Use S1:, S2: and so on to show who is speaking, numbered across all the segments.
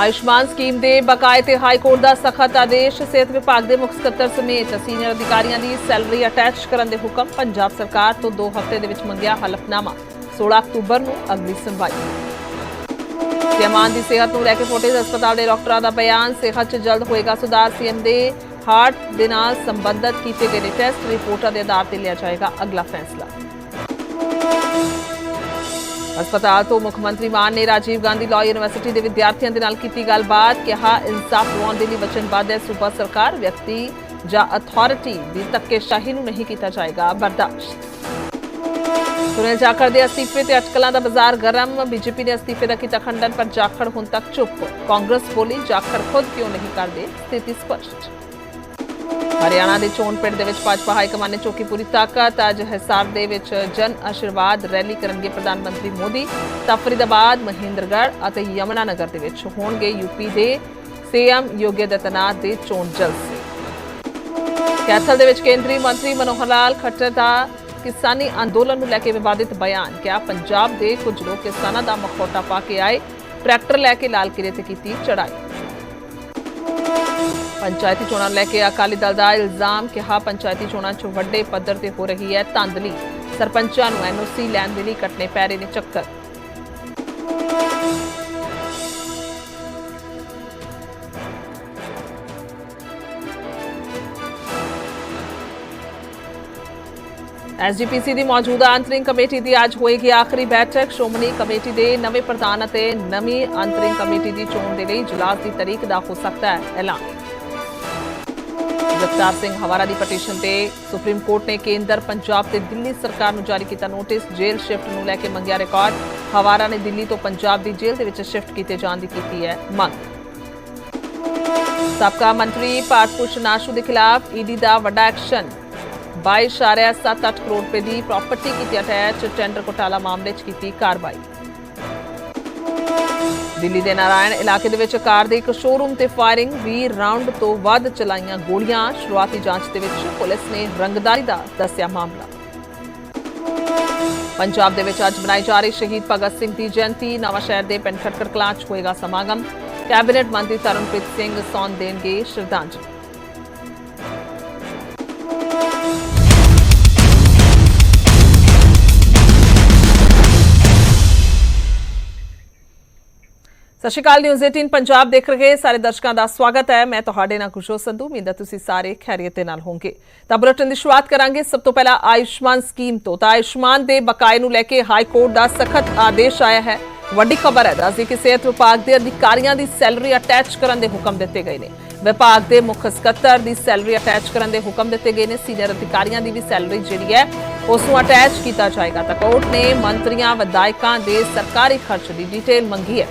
S1: Ayushman scheme ਦੇ ਬਕਾਏ ਤੇ high court ਦਾ ਸਖਤ ਆਦੇਸ਼, ਸਿਹਤ ਵਿਭਾਗ ਦੇ ਮੁੱਖ ਸਕੱਤਰ ਸਮੇਤ ਸੀਨੀਅਰ ਅਧਿਕਾਰੀਆਂ ਦੀ ਸੈਲਰੀ ਅਟੈਚ ਕਰਨ ਦੇ ਹੁਕਮ ਪੰਜਾਬ ਸਰਕਾਰ ਤੋਂ 2 ਹਫ਼ਤੇ ਦੇ ਵਿੱਚ ਮੰਗਿਆ ਹਲਫਨਾਮਾ। 16 ਅਕਤੂਬਰ ਨੂੰ ਅਗਲੀ ਸੁਣਵਾਈ। ਸਿਆਮਾਨ ਦੀ ਸਿਹਤ ਨੂੰ ਲੈ ਕੇ ਫੋਰਟਿਸ ਹਸਪਤਾਲ ਦੇ ਡਾਕਟਰਾਂ ਦਾ ਬਿਆਨ, ਸਿਹਤ 'ਚ ਜਲਦ ਹੋਏਗਾ ਸੁਧਾਰ, ਸੀਐਮ ਦੇ ਹਾਰਟ ਦੇ ਨਾਲ ਸੰਬੰਧਤ ਕੀਤੇ ਗਏ ਨੇ ਟੈਸਟ, ਰਿਪੋਰਟਾਂ ਦੇ ਆਧਾਰ ਤੇ ਲਿਆ ਜਾਏਗਾ ਅਗਲਾ ਫੈਸਲਾ। ਹਸਪਤਾਲ ਤੋਂ ਮੁੱਖ ਮੰਤਰੀ ਮਾਨ ਨੇ ਰਾਜੀਵ ਗਾਂਧੀ ਲਾਅ ਯੂਨੀਵਰਸਿਟੀ ਦੇ ਵਿਦਿਆਰਥੀਆਂ ਦੇ ਨਾਲ ਕੀਤੀ ਗੱਲਬਾਤ, ਕਿਹਾ ਇਨਸਾਫ ਦਿਵਾਉਣ ਦੇ ਲਈ ਵਚਨਬੱਧ ਹੈ, ਸੂਬਾ ਸਰਕਾਰ, ਵਿਅਕਤੀ ਜਾਂ ਅਥਾਰਟੀ ਦੀ ਧੱਕੇਸ਼ਾਹੀ ਨੂੰ ਨਹੀਂ ਕੀਤਾ ਜਾਏਗਾ, ਬਰਦਾਸ਼ਤ। ਸੁਨੀਲ ਜਾਖੜ ਦੇ ਅਸਤੀਫੇ ਤੇ ਅਟਕਲਾਂ ਦਾ ਬਾਜ਼ਾਰ ਗਰਮ, ਬੀਜੇਪੀ ਨੇ ਅਸਤੀਫੇ ਦਾ ਕੀਤਾ ਖੰਡਨ, ਪਰ ਜਾਖੜ ਹੁਣ ਤੱਕ ਚੁੱਪ। ਕਾਂਗਰਸ ਬੋਲੀ, ਜਾਖੜ ਖੁਦ ਕਿਉਂ ਨਹੀਂ ਕਰਦੇ? ਸਥਿਤੀ ਸਪਸ਼ਟ। ਹਰਿਆਣਾ ਦੇ ਚੋਣ ਪਿੰਡ ਦੇ ਵਿੱਚ ਭਾਜਪਾ ਹਾਈ ਕਮਾਨ ਨੇ ਚੌਕੀ ਪੂਰੀ ਤਾਕਤ। ਅੱਜ ਹਿਸਾਰ ਦੇ ਵਿੱਚ ਜਨ ਆਸ਼ੀਰਵਾਦ ਰੈਲੀ ਕਰਨਗੇ ਪ੍ਰਧਾਨ ਮੰਤਰੀ ਮੋਦੀ। ਤਾਂ ਫਰੀਦਾਬਾਦ, ਮਹਿੰਦਰਗੜ੍ਹ ਅਤੇ ਯਮਨਾ ਨਗਰ ਦੇ ਵਿੱਚ ਹੋਣਗੇ ਯੂਪੀ ਦੇ ਸੀਐਮ ਯੋਗੀ ਆਦਿੱਤਿਆਨਾਥ ਦੇ ਚੋਣ ਜਲਸੇ। ਕੈਥਲ ਦੇ ਵਿੱਚ ਕੇਂਦਰੀ ਮੰਤਰੀ ਮਨੋਹਰ ਲਾਲ ਖੱਟਰ ਦਾ ਕਿਸਾਨੀ ਅੰਦੋਲਨ ਨੂੰ ਲੈ ਕੇ ਵਿਵਾਦਿਤ ਬਿਆਨ। ਕਿਹਾ ਪੰਜਾਬ ਦੇ ਕੁਝ ਲੋਕ ਕਿਸਾਨਾਂ ਦਾ ਮਖੌਟਾ ਪਾ ਕੇ ਆਏ, ਟਰੈਕਟਰ ਲੈ ਕੇ ਲਾਲ ਕਿਲੇ ਤੇ ਕੀਤੀ ਚੜਾਈ ਪੰਚਾਇਤੀ ਚੋਣਾਂ ਨੂੰ ਲੈ ਕੇ ਅਕਾਲੀ ਦਲ ਦਾ ਇਲਜ਼ਾਮ ਕਿਹਾ, ਪੰਚਾਇਤੀ ਚੋਣਾਂ 'ਚ ਵੱਡੇ ਪੱਧਰ ਤੇ ਹੋ ਰਹੀ ਹੈ ਧਾਂਦਲੀ। ਸਰਪੰਚਾਂ ਨੂੰ ਐਨਓਸੀ ਲੈਣ ਦੇ ਲਈ ਕੱਟਣੇ ਪੈ ਰਹੇ ਨੇ ਚੱਕਰ। ਐਸਜੀਪੀਸੀ ਦੀ ਮੌਜੂਦਾ ਅੰਤਰਿੰਗ ਕਮੇਟੀ ਦੀ ਅੱਜ ਹੋਏਗੀ ਆਖਰੀ ਬੈਠਕ। ਸ਼੍ਰੋਮਣੀ ਕਮੇਟੀ ਦੇ ਨਵੇਂ ਪ੍ਰਧਾਨ ਅਤੇ ਨਵੀਂ ਅੰਤਰਿੰਗ ਕਮੇਟੀ ਦੀ ਚੋਣ ਦੇ ਲਈ ਜੁਲਾਸ ਦੀ ਤਾਰੀਖ ਦਾ ਹੋ ਸਕਦਾ ਹੈ ਐਲਾਨ। ਜਗਤਾਰ ਸਿੰਘ ਹਵਾਰਾ ਦੀ ਪਟੀਸ਼ਨ ਤੇ ਸੁਪਰੀਮ ਕੋਰਟ ਨੇ ਕੇਂਦਰ ਪੰਜਾਬ ਤੇ ਦਿੱਲੀ ਸਰਕਾਰ ਨੂੰ ਜਾਰੀ ਕੀਤਾ ਨੋਟਿਸ, ਜੇਲ੍ਹ ਸ਼ਿਫਟ ਨੂੰ ਲੈ ਕੇ ਮੰਗਿਆ ਰਿਕਾਰਡ। ਹਵਾਰਾ ਨੇ ਦਿੱਲੀ ਤੋਂ ਪੰਜਾਬ ਦੀ ਜੇਲ੍ਹ ਦੇ ਵਿੱਚ ਸ਼ਿਫਟ ਕੀਤੇ ਜਾਣ ਦੀ ਕੀਤੀ ਹੈ ਮੰਗ। ਸਾਬਕਾ ਮੰਤਰੀ ਭਾਰਤ ਭੂਸ਼ਣ ਆਸ਼ੂ ਦੇ ਖਿਲਾਫ ਈਡੀ ਦਾ ਵੱਡਾ ਐਕਸ਼ਨ। 22.78 ਕਰੋੜ ਰੁਪਏ ਦੀ ਪ੍ਰਾਪਰਟੀ ਕੀਤੀ ਅਟੈਚ, ਟੈਂਡਰ ਘੁਟਾਲਾ ਮਾਮਲੇ 'ਚ ਕੀਤੀ ਕਾਰਵਾਈ। ਦਿੱਲੀ ਦੇ ਨਾਰਾਇਣ ਇਲਾਕੇ ਦੇ ਵਿੱਚ ਕਾਰ ਦੇ ਇੱਕ ਸ਼ੋਰੂਮ ਤੇ ਫਾਇਰਿੰਗ 20 ਰਾਉਂਡ ਤੋਂ ਵੱਧ ਚਲਾਈਆਂ ਗੋਲੀਆਂ। ਸ਼ੁਰੂਆਤੀ ਜਾਂਚ ਦੇ ਵਿੱਚ ਪੁਲਿਸ ਨੇ ਰੰਗਦਾਰੀ ਦਾ ਦੱਸਿਆ ਮਾਮਲਾ। ਪੰਜਾਬ ਦੇ ਵਿੱਚ ਅੱਜ ਮਨਾਈ ਜਾ ਰਹੀ ਸ਼ਹੀਦ ਭਗਤ ਸਿੰਘ ਦੀ ਜਯੰਤੀ। ਨਵਾਂ ਸ਼ਹਿਰ ਦੇ ਪਿੰਡ ਖਟਕੜ ਕਲਾਂ 'ਚ ਹੋਏਗਾ ਸਮਾਗਮ। ਕੈਬਨਿਟ ਮੰਤਰੀ ਤਰਨਪ੍ਰੀਤ ਸਿੰਘ ਸੌਣ ਦੇਣਗੇ ਸ਼ਰਧਾਂਜਲੀ। ਸਤਿ ਸ਼੍ਰੀ ਅਕਾਲ ਨਿਊਜ਼ 18 ਪੰਜਾਬ ਦੇਖ ਰਹੇ ਸਾਰੇ ਦਰਸ਼ਕਾਂ ਦਾ ਸਵਾਗਤ ਹੈ। ਮੈਂ ਤੁਹਾਡੇ ਨਾਲ ਖੁਸ਼ੋ ਸੰਧੂ। ਉਮੀਦ ਹੈ ਤੁਸੀਂ ਸਾਰੇ ਖੈਰੀਅਤ ਦੇ ਨਾਲ ਹੋਵੋਗੇ। ਤਾਂ ਬੁਲੇਟਿਨ ਦੀ ਸ਼ੁਰੂਆਤ ਕਰਾਂਗੇ। ਸਭ ਤੋਂ ਪਹਿਲਾਂ ਆਯੁਸ਼ਮਾਨ ਸਕੀਮ ਤੋਂ। ਤਾਂ ਆਯੁਸ਼ਮਾਨ ਦੇ ਬਕਾਏ ਨੂੰ ਲੈ ਕੇ ਹਾਈ ਕੋਰਟ ਦਾ ਸਖਤ ਆਦੇਸ਼ ਆਇਆ ਹੈ। ਵੱਡੀ ਖਬਰ ਹੈ। ਦੱਸਦੀ ਕਿ ਸਿਹਤ ਵਿਭਾਗ ਦੇ ਅਧਿਕਾਰੀਆਂ ਦੀ ਸੈਲਰੀ ਅਟੈਚ ਕਰਨ ਦੇ ਹੁਕਮ ਦਿੱਤੇ ਗਏ ਨੇ। ਵਿਭਾਗ ਦੇ ਮੁੱਖ ਸਕੱਤਰ ਦੀ ਸੈਲਰੀ ਅਟੈਚ ਕਰਨ ਦੇ ਹੁਕਮ ਦਿੱਤੇ ਗਏ ਨੇ। ਸੀਨੀਅਰ ਅਧਿਕਾਰੀਆਂ ਦੀ ਵੀ ਸੈਲਰੀ ਜਿਹੜੀ ਹੈ, ਉਸ ਨੂੰ ਅਟੈਚ ਕੀਤਾ ਜਾਏਗਾ। ਤਾਂ ਕੋਰਟ ਨੇ ਮੰਤਰੀਆਂ, ਵਿਧਾਇਕਾਂ ਦੇ ਸਰਕਾਰੀ ਖਰਚ ਦੀ ਡਿਟੇਲ ਮੰਗੀ ਹੈ।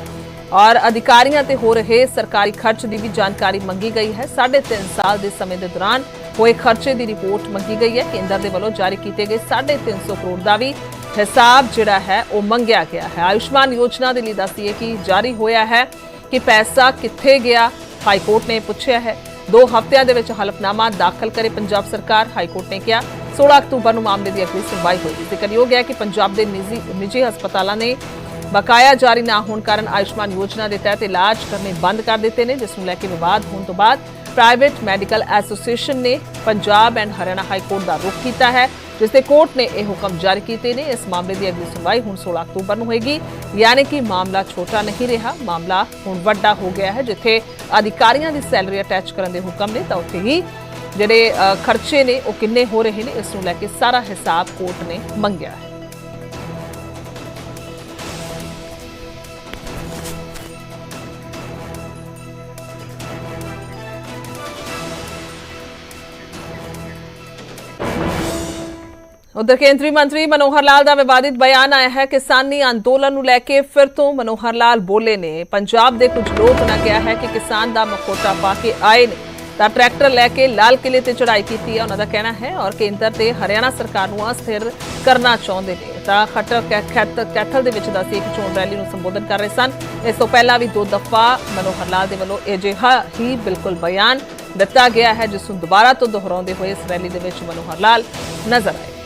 S1: ਔਰ ਅਧਿਕਾਰੀਆਂ ਤੇ ਹੋ ਰਹੇ ਸਰਕਾਰੀ ਖਰਚ ਦੀ ਵੀ ਜਾਣਕਾਰੀ ਮੰਗੀ ਗਈ ਹੈ। 3.5 ਸਾਲ ਦੇ ਸਮੇਂ ਦੇ ਦੌਰਾਨ ਹੋਏ ਖਰਚੇ ਦੀ ਰਿਪੋਰਟ ਮੰਗੀ ਗਈ ਹੈ। ਕੇਂਦਰ ਦੇ ਵੱਲੋਂ ਜਾਰੀ ਕੀਤੇ ਗਏ 350 ਕਰੋੜ ਦਾ ਵੀ ਹਿਸਾਬ ਜਿਹੜਾ ਹੈ, ਉਹ ਮੰਗਿਆ ਗਿਆ ਹੈ। ਆਯੁਸ਼ਮਾਨ ਯੋਜਨਾ ਦੇ ਲਈ ਦੱਸੀਏ ਕਿ ਜਾਰੀ ਹੋਇਆ ਹੈ ਕਿ ਪੈਸਾ ਕਿੱਥੇ ਗਿਆ ਹਾਈ ਕੋਰਟ ਨੇ ਪੁੱਛਿਆ ਹੈ। ਦੋ ਹਫ਼ਤਿਆਂ ਦੇ ਵਿੱਚ ਹਲਫਨਾਮਾ ਦਾਖਲ ਕਰੇ ਪੰਜਾਬ ਸਰਕਾਰ ਹਾਈ ਕੋਰਟ ਨੇ ਕਿਹਾ। 16 ਅਕਤੂਬਰ ਨੂੰ ਮਾਮਲੇ ਦੀ ਅਗਲੀ ਸੁਣਵਾਈ ਹੋਏਗੀ। ਜ਼ਿਕਰਯੋਗ ਹੈ ਕਿ ਪੰਜਾਬ ਦੇ ਨਿੱਜੀ ਨਿੱਜੀ ਹਸਪਤਾਲਾਂ ਨੇ ਬਕਾਇਆ ਜਾਰੀ ਨਾ ਹੋਣ ਕਾਰਨ ਆਯੁਸ਼ਮਾਨ ਯੋਜਨਾ ਦੇ ਤਹਿਤ ਇਲਾਜ ਕਰਨੇ ਬੰਦ ਕਰ ਦਿੱਤੇ ਨੇ, ਜਿਸ ਨੂੰ ਲੈ ਕੇ ਵਿਵਾਦ ਹੋਣ ਤੋਂ ਬਾਅਦ ਪ੍ਰਾਈਵੇਟ ਮੈਡੀਕਲ ਐਸੋਸੀਏਸ਼ਨ ਨੇ Punjab and Haryana high court ਦਾ ਰੁਖ ਕੀਤਾ ਹੈ, ਜਿਸ ਤੇ ਕੋਰਟ ਨੇ ਇਹ ਹੁਕਮ ਜਾਰੀ ਕੀਤੇ ਨੇ। ਇਸ ਮਾਮਲੇ ਦੀ ਅਗਲੀ ਸੁਣਵਾਈ ਹੁਣ 16 ਅਕਤੂਬਰ ਨੂੰ ਹੋਏਗੀ। ਯਾਨੀ ਕਿ ਮਾਮਲਾ ਛੋਟਾ ਨਹੀਂ ਰਿਹਾ, ਮਾਮਲਾ ਹੁਣ ਵੱਡਾ ਹੋ ਗਿਆ ਹੈ, ਜਿੱਥੇ ਅਧਿਕਾਰੀਆਂ ਦੀ ਸੈਲਰੀ ਅਟੈਚ ਕਰਨ ਦੇ ਹੁਕਮ ਨੇ, ਤਾਂ ਉੱਥੇ ਹੀ ਜਿਹੜੇ ਖਰਚੇ ਨੇ, ਉਹ ਕਿੰਨੇ ਹੋ ਰਹੇ ਨੇ, ਇਸ ਨੂੰ ਲੈ ਕੇ ਸਾਰਾ ਹਿਸਾਬ ਕੋਰਟ ਨੇ ਮੰਗਿਆ ਹੈ। ਉਧਰ ਕੇਂਦਰੀ ਮੰਤਰੀ ਮਨੋਹਰ ਲਾਲ ਦਾ ਵਿਵਾਦਿਤ ਬਿਆਨ ਆਇਆ ਹੈ, ਕਿਸਾਨੀ ਅੰਦੋਲਨ ਨੂੰ ਲੈ ਕੇ ਫਿਰ ਤੋਂ ਮਨੋਹਰ ਲਾਲ ਬੋਲੇ ਨੇ। ਪੰਜਾਬ ਦੇ ਕੁਝ ਲੋਕ ਨੇ ਕਿਹਾ ਹੈ ਕਿ ਕਿਸਾਨ ਦਾ ਮਖੌਟਾ ਪਾ ਕੇ ਆਏ ਨੇ। ਤਾਂ ਟਰੈਕਟਰ ਲੈ ਕੇ ਲਾਲ ਕਿਲੇ ਤੇ ਚੜਾਈ ਕੀਤੀ ਹੈ, ਉਹਨਾਂ ਦਾ ਕਹਿਣਾ ਹੈ ਔਰ ਕੇਂਦਰ ਤੇ ਹਰਿਆਣਾ ਸਰਕਾਰ ਨੂੰ ਅਸਥਿਰ ਕਰਨਾ ਚਾਹੁੰਦੇ ਨੇ। ਤਾਂ ਖੱਟਰ ਕੈਥਲ ਦੇ ਵਿੱਚ ਦੱਸਿਆ ਇੱਕ ਚੋਣ ਰੈਲੀ ਨੂੰ ਸੰਬੋਧਨ ਕਰ ਰਹੇ ਸਨ। ਇਸ ਤੋਂ ਪਹਿਲਾਂ ਵੀ ਦੋ ਦਫਾ ਮਨੋਹਰ ਲਾਲ ਦੇ ਵੱਲੋਂ ਅਜਿਹਾ ਹੀ ਬਿਲਕੁਲ ਬਿਆਨ ਦਿੱਤਾ ਗਿਆ ਹੈ, ਜਿਸ ਨੂੰ ਦੁਬਾਰਾ ਤੋਂ ਦੁਹਰਾਉਂਦੇ ਹੋਏ ਇਸ ਰੈਲੀ ਦੇ ਵਿੱਚ ਮਨੋਹਰ ਲਾਲ ਨਜ਼ਰ ਆਏ।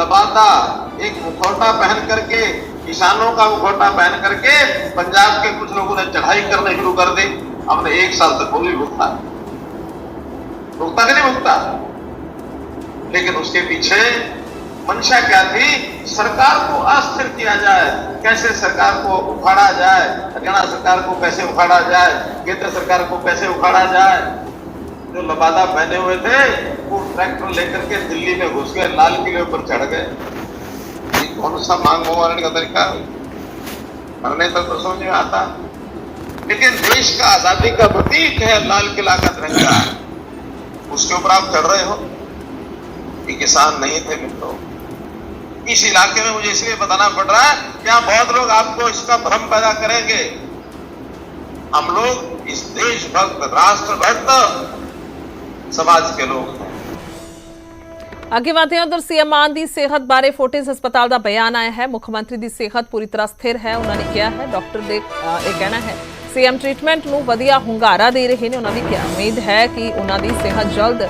S2: लबादा एक मुखौटा पहन करके, किसानों का मुखौटा पहन करके पंजाब के कुछ लोगों ने चढ़ाई करने शुरू कर दी। हमने एक साल तक वो भी भुगता। भुगता कि नहीं भुगता? लेकिन उसके पीछे मंशा क्या थी? सरकार को अस्थिर किया जाए। कैसे सरकार को उखाड़ा जाए? हरियाणा सरकार को कैसे उखाड़ा जाए? केंद्र सरकार को कैसे उखाड़ा जाए? जो लबादा पहने हुए थे ट्रैक्टर लेकर के दिल्ली में घुस गए, लाल किले पर चढ़ गए। कौन सा मांग मारने का तरीका मरने तक तो समझ में आता। लेकिन देश का आज़ादी का प्रतीक है लाल किला का तिरंगा। उसके ऊपर आप चढ़ रहे हो। ये किसान नहीं थे मित्रों। इस इलाके में मुझे इसलिए बताना पड़ रहा है कि बहुत लोग आपको इसका भ्रम पैदा करेंगे। हम लोग इस देशभक्त, राष्ट्रभक्त समाज के लोग हैं।
S1: ਅੱਗੇ ਵਧਦੇ ਹਾਂ, ਉਧਰ ਸੀਐਮ ਮਾਨ ਦੀ ਸਿਹਤ ਬਾਰੇ ਫੋਰਟਿਸ ਹਸਪਤਾਲ ਦਾ ਬਿਆਨ ਆਇਆ ਹੈ। ਮੁੱਖ ਮੰਤਰੀ ਦੀ ਸਿਹਤ ਪੂਰੀ ਤਰ੍ਹਾਂ ਸਥਿਰ ਹੈ, ਉਹਨਾਂ ਨੇ ਕਿਹਾ ਹੈ। ਡਾਕਟਰ ਦੇ ਇਹ ਕਹਿਣਾ ਹੈ, ਸੀਐਮ ਟ੍ਰੀਟਮੈਂਟ ਨੂੰ ਵਧੀਆ ਹੁੰਗਾਰਾ ਦੇ ਰਹੇ ਨੇ, ਉਹਨਾਂ ਨੇ ਕਿਹਾ ਉਮੀਦ ਹੈ ਕਿ ਉਹਨਾਂ ਦੀ ਸਿਹਤ ਜਲਦ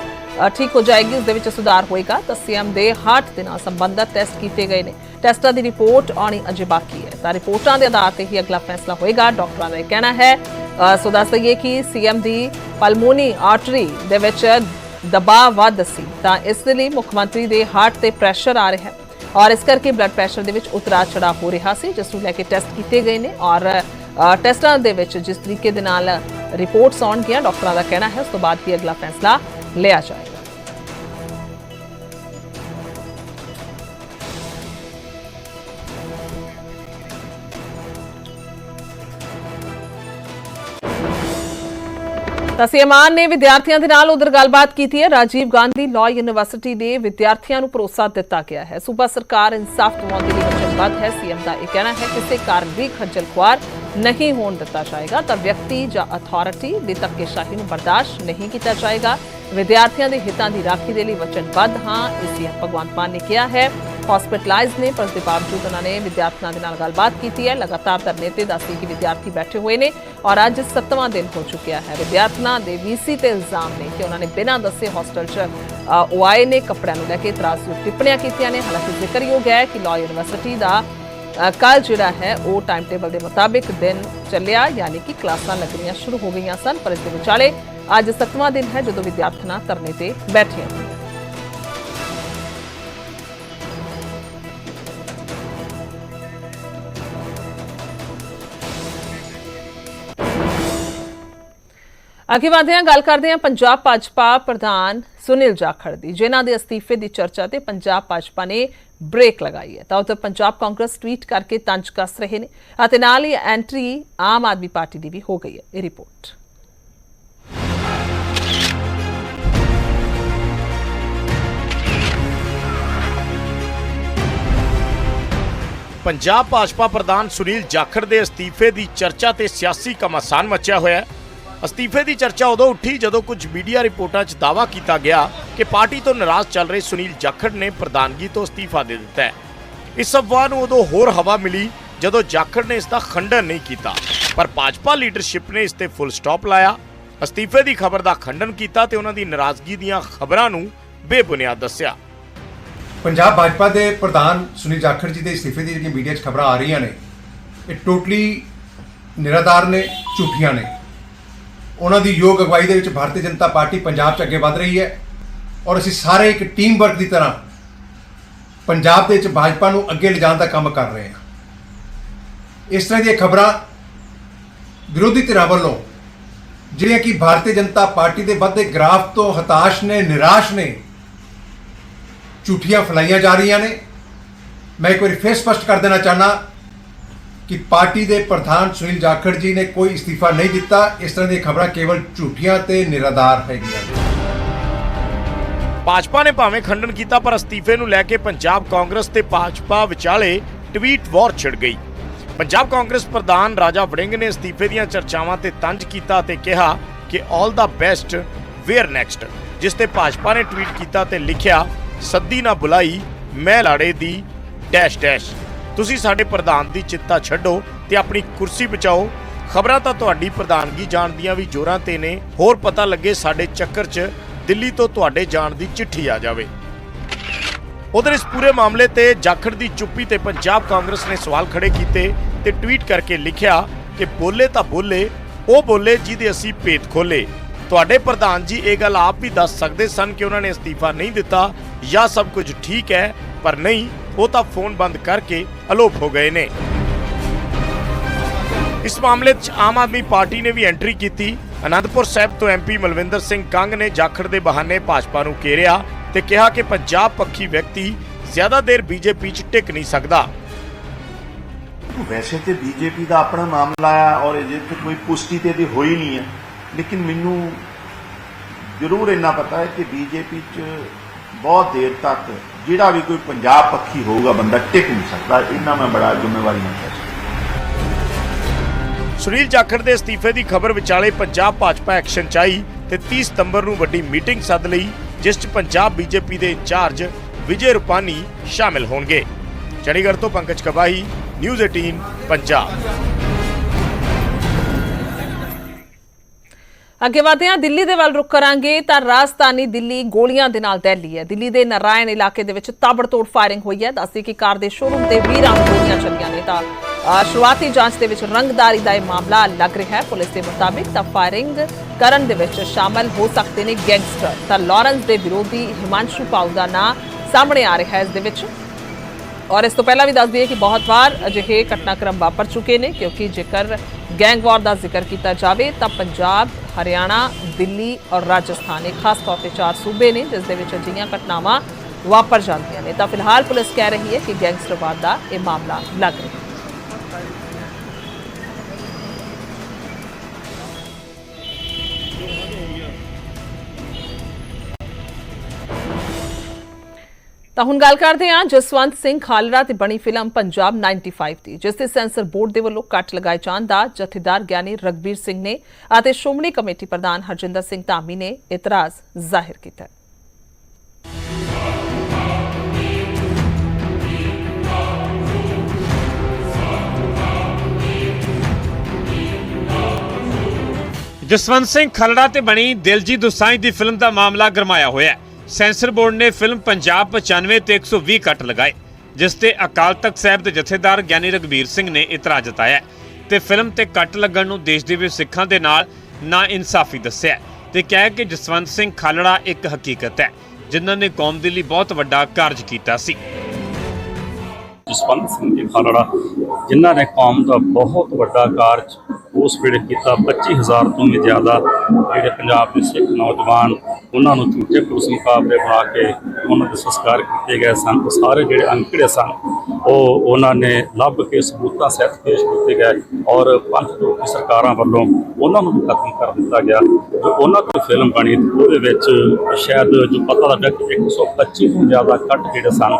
S1: ਠੀਕ ਹੋ ਜਾਏਗੀ, ਉਸ ਦੇ ਵਿੱਚ ਸੁਧਾਰ ਹੋਏਗਾ। ਤਾਂ ਸੀਐਮ ਦੇ ਹਾਰਟ ਦੇ ਨਾਲ ਸੰਬੰਧਤ ਟੈਸਟ ਕੀਤੇ ਗਏ ਨੇ। ਟੈਸਟਾਂ ਦੀ ਰਿਪੋਰਟ ਆਉਣੀ ਅਜੇ ਬਾਕੀ ਹੈ। ਤਾਂ ਰਿਪੋਰਟਾਂ ਦੇ ਆਧਾਰ ਤੇ ਹੀ ਅਗਲਾ ਫੈਸਲਾ ਹੋਏਗਾ। ਡਾਕਟਰਾਂ ਦਾ ਇਹ ਕਹਿਣਾ ਹੈ ਸੋ ਦੱਸ ਦਈਏ ਕਿ ਸੀਐਮ ਦੀ ਪਲਮੋਨੀ ਆਰਟਰੀ ਦੇ ਵਿੱਚ ਦਬਾਅ ਵੱਧ ਸੀ, ਤਾਂ ਇਸ ਦੇ ਲਈ ਮੁੱਖ ਮੰਤਰੀ ਦੇ ਹਾਰਟ ਤੇ ਪ੍ਰੈਸ਼ਰ ਆ ਰਿਹਾ ਹੈ। ਔਰ ਇਸ ਕਰਕੇ ਬਲੱਡ ਪ੍ਰੈਸ਼ਰ ਦੇ ਵਿੱਚ ਉਤਰਾਅ ਚੜਾਅ ਹੋ ਰਿਹਾ ਸੀ, ਜਿਸ ਨੂੰ ਲੈ ਕੇ ਟੈਸਟ ਕੀਤੇ ਗਏ ਨੇ। ਔਰ ਟੈਸਟਾਂ ਦੇ ਵਿੱਚ ਜਿਸ ਤਰੀਕੇ ਦੇ ਨਾਲ ਰਿਪੋਰਟਸ ਆਉਣਗੀਆਂ, ਡਾਕਟਰਾਂ ਦਾ ਕਹਿਣਾ ਹੈ, ਉਸ ਤੋਂ ਬਾਅਦ ਵੀ ਅਗਲਾ ਫੈਸਲਾ ਲਿਆ ਜਾਏਗਾ। ਤਾਂ ਸੀਐਮਾਨ ਨੇ ਵਿਦਿਆਰਥੀਆਂ ਦੇ ਨਾਲ ਉਧਰ ਗੱਲਬਾਤ ਕੀਤੀ ਹੈ। ਰਾਜੀਵ ਗਾਂਧੀ ਲਾਅ ਯੂਨੀਵਰਸਿਟੀ ਦੇ ਵਿਦਿਆਰਥੀਆਂ ਨੂੰ ਭਰੋਸਾ ਦਿੱਤਾ ਗਿਆ ਹੈ। ਸੂਬਾ ਸਰਕਾਰ ਇਨਸਾਫ ਦਿਵਾਉਣ ਦੇ ਲਈ ਵਚਨਬੱਧ ਹੈ। ਸੀਐਮ ਦਾ ਇਹ ਕਹਿਣਾ ਹੈ ਕਿਸੇ ਕਾਰਨ ਵੀ ਖੱਜਲ ਖੁਆਰ ਨਹੀਂ ਹੋਣ ਦਿੱਤਾ ਜਾਏਗਾ, ਤਾਂ ਵਿਅਕਤੀ ਜਾਂ ਅਥਾਰਟੀ ਦੀ ਧੱਕੇਸ਼ਾਹੀ ਨੂੰ ਬਰਦਾਸ਼ਤ ਨਹੀਂ ਕੀਤਾ ਜਾਏਗਾ। ਵਿਦਿਆਰਥੀਆਂ ਦੇ ਹਿੱਤਾਂ ਦੀ ਰਾਖੀ ਦੇ ਲਈ ਵਚਨਬੱਧ ਹਾਂ ਇਸ ਲਈ ਭਗਵੰਤ ਮਾਨ ਨੇ ਕਿਹਾ ਹੈ। ਹਸਪੀਟਲਾਈਜ਼ ਨੇ ਪਰ ਦੇ ਬਾਵਜੂਦ ਉਹਨਾਂ ਨੇ ਵਿਦਿਆਰਥੀਆਂ ਦੇ ਨਾਲ ਗੱਲਬਾਤ ਕੀਤੀ ਹੈ। ਲਗਾਤਾਰ ਧਰਨੇ ਤੇ ਦੱਸੀ ਕਿ ਵਿਦਿਆਰਥੀ ਬੈਠੇ ਹੋਏ ਨੇ ਔਰ ਅੱਜ 7ਵਾਂ ਦਿਨ ਹੋ ਚੁੱਕਿਆ ਹੈ। ਵਿਦਿਆਰਥੀਆਂ ਦੇ ਵੀਸੀ ਤੇ ਇਲਜ਼ਾਮ ਨੇ ਕਿ ਉਹਨਾਂ ਨੇ ਬਿਨਾਂ ਦੱਸੇ ਹੌਸਟਲ 'ਚ ਅ, ਆਏ ਨੇ ਕੱਪੜਿਆਂ ਨੂੰ ਲੈ ਕੇ ਇਤਰਾਜ਼ਯੋਗ ਟਿੱਪਣੀਆਂ ਕੀਤੀਆਂ ਨੇ। ਹਾਲਾਂਕਿ ਜ਼ਿਕਰਯੋਗ ਹੈ ਕਿ ਲਾਅ ਯੂਨੀਵਰਸਿਟੀ ਦਾ ਕੱਲ ਜਿਹੜਾ ਹੈ ਉਹ ਟਾਈਮ ਟੇਬਲ ਦੇ ਮੁਤਾਬਿਕ ਦਿਨ ਚੱਲਿਆ ਯਾਨੀ ਕਿ ਕਲਾਸਾਂ ਲੱਗਣੀਆਂ ਸ਼ੁਰੂ ਹੋ ਗਈਆਂ ਸਨ ਪਰ ਇਸ ਦੇ ਵਿਚਾਲੇ ਅੱਜ 7ਵਾਂ ਦਿਨ ਹੈ ਜਦੋਂ ਵਿਦਿਆਰਥਣਾਂ ਧਰਨੇ ਤੇ ਬੈਠੇ ਹਨ ਅੱਗੇ ਵਧਦੇ ਹਾਂ, ਗੱਲ ਕਰਦੇ ਹਾਂ ਪੰਜਾਬ ਭਾਜਪਾ ਪ੍ਰਧਾਨ ਸੁਨੀਲ ਜਾਖੜ ਦੀ, ਜਿਨ੍ਹਾਂ ਦੇ ਅਸਤੀਫੇ ਦੀ ਚਰਚਾ ਤੇ ਪੰਜਾਬ ਭਾਜਪਾ ਨੇ ਬ੍ਰੇਕ ਲਗਾਈ ਹੈ। ਤਾਂ ਉਧਰ ਪੰਜਾਬ ਕਾਂਗਰਸ ਟਵੀਟ ਕਰਕੇ ਤੰਜ ਕੱਸ ਰਹੇ ਨੇ ਅਤੇ ਨਾਲ ਹੀ ਐਂਟਰੀ ਆਮ ਆਦਮੀ ਪਾਰਟੀ ਦੀ ਵੀ ਹੋ ਗਈ ਹੈ। ਇਹ ਰਿਪੋਰਟ।
S3: ਪੰਜਾਬ ਭਾਜਪਾ ਪ੍ਰਧਾਨ ਸੁਨੀਲ ਜਾਖੜ ਦੇ ਅਸਤੀਫੇ ਦੀ ਚਰਚਾ ਤੇ ਸਿਆਸੀ ਕਮਾਸਾਨ ਮਚਿਆ ਹੋਇਆ ਹੈ। ਅਸਤੀਫੇ ਦੀ ਚਰਚਾ ਉਦੋਂ ਉੱਠੀ ਜਦੋਂ ਕੁਝ ਮੀਡੀਆ ਰਿਪੋਰਟਾਂ 'ਚ ਦਾਅਵਾ ਕੀਤਾ ਗਿਆ ਕਿ ਪਾਰਟੀ ਤੋਂ ਨਾਰਾਜ਼ ਚੱਲ ਰਹੇ ਸੁਨੀਲ ਜਾਖੜ ਨੇ ਪ੍ਰਧਾਨਗੀ ਤੋਂ ਅਸਤੀਫਾ ਦੇ ਦਿੱਤਾ ਹੈ। ਇਸ ਅਫਵਾਹ ਨੂੰ ਉਦੋਂ ਹੋਰ ਹਵਾ ਮਿਲੀ ਜਦੋਂ ਜਾਖੜ ਨੇ ਇਸ ਦਾ ਖੰਡਨ ਨਹੀਂ ਕੀਤਾ। ਪਰ ਭਾਜਪਾ ਲੀਡਰਸ਼ਿਪ ਨੇ ਇਸ ਤੇ ਫੁੱਲ ਸਟਾਪ ਲਾਇਆ। ਅਸਤੀਫੇ ਦੀ ਖਬਰ ਦਾ ਖੰਡਨ ਕੀਤਾ ਤੇ ਉਹਨਾਂ ਦੀ ਨਾਰਾਜ਼ਗੀ ਦੀਆਂ ਖਬਰਾਂ ਨੂੰ ਬੇਬੁਨਿਆਦ ਦੱਸਿਆ।
S4: ਪੰਜਾਬ ਭਾਜਪਾ ਦੇ ਪ੍ਰਧਾਨ ਸੁਨੀਲ ਜਾਖੜ ਜੀ ਦੇ ਅਸਤੀਫੇ ਦੀ ਜਿਹੜੀਆਂ ਮੀਡੀਆ 'ਚ ਖਬਰਾਂ ਆ ਰਹੀਆਂ ਨੇ, ਇਹ ਟੋਟਲੀ ਨਿਰਾਧਾਰ ਨੇ, ਝੂਠੀਆਂ ਨੇ। ਉਹਨਾਂ ਦੀ ਯੋਗ ਅਗਵਾਈ ਦੇ ਵਿੱਚ ਭਾਰਤੀ ਜਨਤਾ ਪਾਰਟੀ ਪੰਜਾਬ 'ਚ ਅੱਗੇ ਵਧ ਰਹੀ ਹੈ ਔਰ ਅਸੀਂ ਸਾਰੇ ਇੱਕ ਟੀਮ ਵਰਕ ਦੀ ਤਰ੍ਹਾਂ ਪੰਜਾਬ ਦੇ ਵਿੱਚ ਭਾਜਪਾ ਨੂੰ ਅੱਗੇ ਲਿਜਾਣ ਦਾ ਕੰਮ ਕਰ ਰਹੇ ਹਾਂ। ਇਸ ਤਰ੍ਹਾਂ ਦੀਆਂ ਖਬਰਾਂ ਵਿਰੋਧੀ ਧਿਰਾਂ ਵੱਲੋਂ, ਜਿਹੜੀਆਂ ਕਿ ਭਾਰਤੀ ਜਨਤਾ ਪਾਰਟੀ ਦੇ ਵੱਧਦੇ ਗ੍ਰਾਫ ਤੋਂ ਹਤਾਸ਼ ਨੇ, ਨਿਰਾਸ਼ ਨੇ ਝੂਠੀਆਂ ਫੈਲਾਈਆਂ ਜਾ ਰਹੀਆਂ ਨੇ। ਮੈਂ ਇੱਕ ਵਾਰੀ ਫੇਰ ਸਪਸ਼ਟ ਕਰ ਦੇਣਾ ਚਾਹਨਾ ਕਿ ਪਾਰਟੀ ਦੇ ਪ੍ਰਧਾਨ ਸੁਨੀਲ ਜਾਖੜ ਜੀ ਨੇ ਕੋਈ ਅਸਤੀਫਾ ਨਹੀਂ ਦਿੱਤਾ। ਇਸ ਤਰ੍ਹਾਂ ਦੀਆਂ ਖਬਰਾਂ ਕੇਵਲ ਝੂਠੀਆਂ ਤੇ ਨਿਰਾਧਾਰ ਹੈਗੀਆਂ ਨੇ।
S3: ਭਾਜਪਾ ਨੇ ਭਾਵੇਂ ਖੰਡਨ ਕੀਤਾ, ਪਰ ਅਸਤੀਫੇ ਨੂੰ ਲੈ ਕੇ ਪੰਜਾਬ ਕਾਂਗਰਸ ਤੇ ਭਾਜਪਾ ਵਿਚਾਲੇ ਟਵੀਟ ਵਾਰ ਛਿੜ ਗਈ। ਪੰਜਾਬ ਕਾਂਗਰਸ ਪ੍ਰਧਾਨ ਰਾਜਾ ਵੜਿੰਗ ਨੇ ਅਸਤੀਫੇ ਦੀਆਂ ਚਰਚਾਵਾਂ ਤੇ ਤੰਜ ਕੀਤਾ ਤੇ ਕਿਹਾ ਕਿ all the best where next ਜਿਸ ਤੇ ਭਾਜਪਾ ਨੇ ਟਵੀਟ ਕੀਤਾ ਤੇ ਲਿਖਿਆ ਸੱਦੀ ਨਾ ਬੁਲਾਈ, ਮੈਂ ਲਾੜੇ ਦੀ ਡੈਸ਼ ਡੈਸ਼। ਤੁਸੀਂ ਸਾਡੇ ਪ੍ਰਧਾਨ ਦੀ ਚਿੰਤਾ ਛੱਡੋ ਤੇ ਆਪਣੀ ਕੁਰਸੀ ਬਚਾਓ। ਖਬਰਾਂ ਤਾਂ ਤੁਹਾਡੀ ਪ੍ਰਧਾਨਗੀ ਜਾਣ ਦੀਆਂ ਵੀ ਜ਼ੋਰਾਂ ਤੇ ਨੇ। ਹੋਰ ਪਤਾ ਲੱਗੇ ਸਾਡੇ ਚੱਕਰ 'ਚ ਦਿੱਲੀ ਤੋਂ ਤੁਹਾਡੇ ਜਾਣ ਦੀ ਚਿੱਠੀ ਆ ਜਾਵੇ। ਉਧਰ ਇਸ ਪੂਰੇ ਮਾਮਲੇ ਤੇ ਜਾਖੜ ਦੀ ਚੁੱਪੀ ਤੇ ਪੰਜਾਬ ਕਾਂਗਰਸ ਨੇ ਸਵਾਲ ਖੜੇ ਕੀਤੇ ਤੇ ਟਵੀਟ ਕਰਕੇ ਲਿਖਿਆ ਕਿ ਬੋਲੇ ਤਾਂ ਬੋਲੇ, ਉਹ ਬੋਲੇ ਜਿਹਦੇ ਅਸੀਂ ਭੇਤ ਖੋਲੇ। ਤੁਹਾਡੇ ਪ੍ਰਧਾਨ ਜੀ ਇਹ ਗੱਲ ਆਪ ਵੀ ਦੱਸ ਸਕਦੇ ਸਨ ਕਿ ਉਹਨਾਂ ਨੇ ਅਸਤੀਫਾ ਨਹੀਂ ਦਿੱਤਾ। ਜਾਂ ਸਭ ਕੁਝ ਠੀਕ ਹੈ, ਪਰ ਨਹੀਂ, ਉਹ ਤਾਂ ਫੋਨ ਬੰਦ ਕਰਕੇ ਅਲੋਪ ਹੋ ਗਏ ਨੇ। ਇਸ ਮਾਮਲੇ 'ਚ ਆਮ ਆਦਮੀ ਪਾਰਟੀ ਨੇ ਵੀ ਐਂਟਰੀ ਕੀਤੀ। ਅਨੰਦਪੁਰ ਸਾਹਿਬ ਤੋਂ ਐਮਪੀ ਮਲਵਿੰਦਰ ਸਿੰਘ ਕੰਗ ਨੇ ਜਾਖੜ ਦੇ ਬਹਾਨੇ ਭਾਜਪਾ ਨੂੰ ਘੇਰਿਆ ਤੇ ਕਿਹਾ ਕਿ ਪੰਜਾਬ ਪੱਖੀ ਵਿਅਕਤੀ ਜ਼ਿਆਦਾ ਦੇਰ ਬੀਜੇਪੀ 'ਚ ਟਿਕ ਨਹੀਂ ਸਕਦਾ।
S5: ਵੈਸੇ ਤੇ ਬੀਜੇਪੀ ਦਾ ਆਪਣਾ ਮਾਮਲਾ ਆ ਔਰ ਅਜੇ ਤੱਕ ਕੋਈ ਪੁਸ਼ਟੀ ਤੇ ਦੀ ਹੋਈ ਨਹੀਂ ਹੈ। ਲੇਕਿਨ ਮੈਨੂੰ ਜ਼ਰੂਰ ਇੰਨਾ ਪਤਾ ਹੈ ਕਿ ਬੀਜੇਪੀ 'ਚ ਬਹੁਤ ਦੇਰ ਤੱਕ ਜਿਹੜਾ ਵੀ ਕੋਈ ਪੰਜਾਬ ਪੱਖੀ ਹੋਊਗਾ, ਬੰਦਾ ਟਿਕ ਨਹੀਂ ਸਕਦਾ। ਇੰਨਾ ਮੈਂ ਬੜਾ ਜ਼ਿੰਮੇਵਾਰੀ ਨਾਲ ਕਹਿ ਸਕਦਾ।
S3: ਸੁਨੀਲ ਜਾਖੜ ਦੇ ਅਸਤੀਫੇ ਦੀ ਖਬਰ ਵਿਚਾਲੇ ਪੰਜਾਬ ਭਾਜਪਾ ਐਕਸ਼ਨ 'ਚ ਆਈ ਤੇ 30 ਸਤੰਬਰ ਨੂੰ ਵੱਡੀ ਮੀਟਿੰਗ ਸੱਦ ਲਈ, ਜਿਸ 'ਚ ਪੰਜਾਬ ਬੀਜੇਪੀ ਦੇ ਇੰਚਾਰਜ ਵਿਜੇ ਰੁਪਾਨੀ ਸ਼ਾਮਿਲ ਹੋਣਗੇ। ਚੰਡੀਗੜ੍ਹ ਤੋਂ ਪੰਕਜ ਕਬਾਹੀ, ਨਿਊਜ਼ 18 ਪੰਜਾਬ।
S1: ਅੱਗੇ ਵਧਦੇ ਹਾਂ, ਦਿੱਲੀ ਦੇ ਵੱਲ ਰੁਕ ਕਰਾਂਗੇ ਤਾਂ ਰਾਜਧਾਨੀ ਦਿੱਲੀ ਗੋਲੀਆਂ ਦੇ ਨਾਲ ਦਹਿਲੀ ਹੈ। ਦਿੱਲੀ ਦੇ ਨਾਰਾਇਣ ਇਲਾਕੇ ਦੇ ਵਿੱਚ ਤਾਬੜਤੋੜ ਫਾਇਰਿੰਗ ਹੋਈ ਹੈ। ਦੱਸਦੀ ਕਿ ਕਾਰ ਦੇ ਸ਼ੋਰੂਮ ਦੇ 20 ਰਾਉਂਡ ਗੋਲੀਆਂ ਚੱਲੀਆਂ ਨੇ ਤਾਂ ਸ਼ੁਰੂਆਤੀ ਜਾਂਚ ਦੇ ਵਿੱਚ ਰੰਗਦਾਰੀ ਦਾ ਇਹ ਮਾਮਲਾ ਲੱਗ ਰਿਹਾ ਹੈ। ਪੁਲਿਸ ਦੇ ਮੁਤਾਬਿਕ ਤਾਂ ਫਾਇਰਿੰਗ ਕਰਨ ਦੇ ਵਿੱਚ ਸ਼ਾਮਲ ਹੋ ਸਕਦੇ ਨੇ ਗੈਂਗਸਟਰ। ਤਾਂ ਲਾਰੈਂਸ ਦੇ ਵਿਰੋਧੀ ਹਿਮਾਂਸ਼ੂ ਪਾਉ ਦਾ ਨਾਂ ਸਾਹਮਣੇ ਆ ਰਿਹਾ ਹੈ ਇਸ ਦੇ ਵਿੱਚ। ਔਰ ਇਸ ਤੋਂ ਪਹਿਲਾਂ ਵੀ ਦੱਸ ਦਈਏ ਕਿ ਬਹੁਤ ਵਾਰ ਅਜਿਹੇ ਘਟਨਾਕ੍ਰਮ ਵਾਪਰ ਚੁੱਕੇ ਨੇ, ਕਿਉਂਕਿ ਜੇਕਰ ਗੈਂਗਵਾਰ ਦਾ ਜ਼ਿਕਰ ਕੀਤਾ ਜਾਵੇ ਤਾਂ ਪੰਜਾਬ, ਹਰਿਆਣਾ, ਦਿੱਲੀ ਔਰ ਰਾਜਸਥਾਨ, ਇਹ ਖਾਸ ਤੌਰ ਤੇ ਚਾਰ ਸੂਬੇ ਨੇ ਜਿਸ ਦੇ ਵਿੱਚ ਅਜਿਹੀਆਂ ਘਟਨਾਵਾਂ ਵਾਪਰ ਜਾਂਦੀਆਂ ਨੇ। ਤਾਂ ਫਿਲਹਾਲ ਪੁਲਿਸ ਕਹਿ ਰਹੀ ਹੈ ਕਿ ਗੈਂਗਸਟਰਵਾਦ ਦਾ ਇਹ ਮਾਮਲਾ ਲੱਗ ਰਿਹਾ ਹੈ। ਤਾਂ ਹੁਣ ਗੱਲ ਕਰਦੇ ਹਾਂ ਜਸਵੰਤ ਸਿੰਘ ਖਾਲੜਾ ਤੇ ਬਣੀ ਫਿਲਮ ਪੰਜਾਬ 95 ਦੀ, ਜਿਸ ਤੇ ਸੈਂਸਰ ਬੋਰਡ ਦੇ ਵੱਲੋਂ ਕੱਟ ਲਗਾਏ ਜਾਣ ਦਾ ਜਥੇਦਾਰ ਗਿਆਨੀ ਰਗਬੀਰ ਸਿੰਘ ਨੇ ਅਤੇ ਸ਼੍ਰੋਮਣੀ ਕਮੇਟੀ ਪ੍ਰਧਾਨ ਹਰਜਿੰਦਰ ਸਿੰਘ ਧਾਮੀ ਨੇ ਇਤਰਾਜ਼ ਜ਼ਾਹਿਰ ਕੀਤਾ।
S6: ਜਸਵੰਤ ਸਿੰਘ ਖਲੜਾ ਤੇ ਬਣੀ ਦਿਲਜੀਤ ਦੋਸਾਂਝ ਦੀ ਫਿਲਮ ਦਾ ਮਾਮਲਾ ਗਰਮਾਇਆ ਹੋਇਆ ਹੈ। ਸੈਂਸਰ ਬੋਰਡ ਨੇ ਫਿਲਮ ਪੰਜਾਬ 95 ਤੇ 120 ਕੱਟ ਲਗਾਏ, ਜਿਸ ਤੇ ਅਕਾਲ ਤਖਤ ਸਾਹਿਬ ਦੇ ਜਥੇਦਾਰ ਗਿਆਨੀ ਰਗਬੀਰ ਸਿੰਘ ਨੇ ਇਤਰਾਜ਼ ਜਤਾਇਆ ਤੇ ਫਿਲਮ ਤੇ ਕੱਟ ਲੱਗਣ ਨੂੰ ਦੇਸ਼ ਦੇ ਵਿੱਚ ਸਿੱਖਾਂ ਦੇ ਨਾਲ ਨਾ ਇਨਸਾਫੀ ਦੱਸਿਆ ਤੇ ਕਿਹਾ ਕਿ ਜਸਵੰਤ ਸਿੰਘ ਖਾਲੜਾ ਇੱਕ ਹਕੀਕਤ ਹੈ, ਜਿਨ੍ਹਾਂ ਨੇ ਕੌਮ ਦੇ ਲਈ ਬਹੁਤ ਵੱਡਾ ਕਾਰਜ ਕੀਤਾ ਸੀ।
S7: ਜਸਵੰਤ ਸਿੰਘ ਖਾਲੜਾ, ਜਿਨ੍ਹਾਂ ਨੇ ਕੌਮ ਦਾ ਬਹੁਤ ਵੱਡਾ ਕਾਰਜ ਉਸ ਵੇਲੇ ਕੀਤਾ 25000 ਤੋਂ ਵੀ ਜ਼ਿਆਦਾ ਜਿਹੜੇ ਪੰਜਾਬ ਦੇ ਸਿੱਖ ਨੌਜਵਾਨ, ਉਹਨਾਂ ਨੂੰ ਝੂਠੇ ਪੁਲਿਸ ਮੁਕਾਬਲੇ ਬਣਾ ਕੇ ਉਹਨਾਂ ਦੇ ਸੰਸਕਾਰ ਕੀਤੇ ਗਏ ਸਨ। ਉਹ ਸਾਰੇ ਜਿਹੜੇ ਅੰਕੜੇ ਸਨ, ਉਹ ਉਹਨਾਂ ਨੇ ਲੱਭ ਕੇ ਸਬੂਤਾਂ ਸਹਿਤ ਪੇਸ਼ ਕੀਤੇ ਗਏ ਔਰ ਪੰਥ ਤੋਂ ਸਰਕਾਰਾਂ ਵੱਲੋਂ ਉਹਨਾਂ ਨੂੰ ਵੀ ਖਤਮ ਕਰ ਦਿੱਤਾ ਗਿਆ। ਜੋ ਉਹਨਾਂ ਤੋਂ ਫਿਲਮ ਬਣੀ ਉਹਦੇ ਵਿੱਚ ਸ਼ਾਇਦ ਜੋ ਪਤਾ ਲੱਗਾ ਕਿ 125 ਤੋਂ ਜ਼ਿਆਦਾ ਕੱਟ ਜਿਹੜੇ ਸਨ,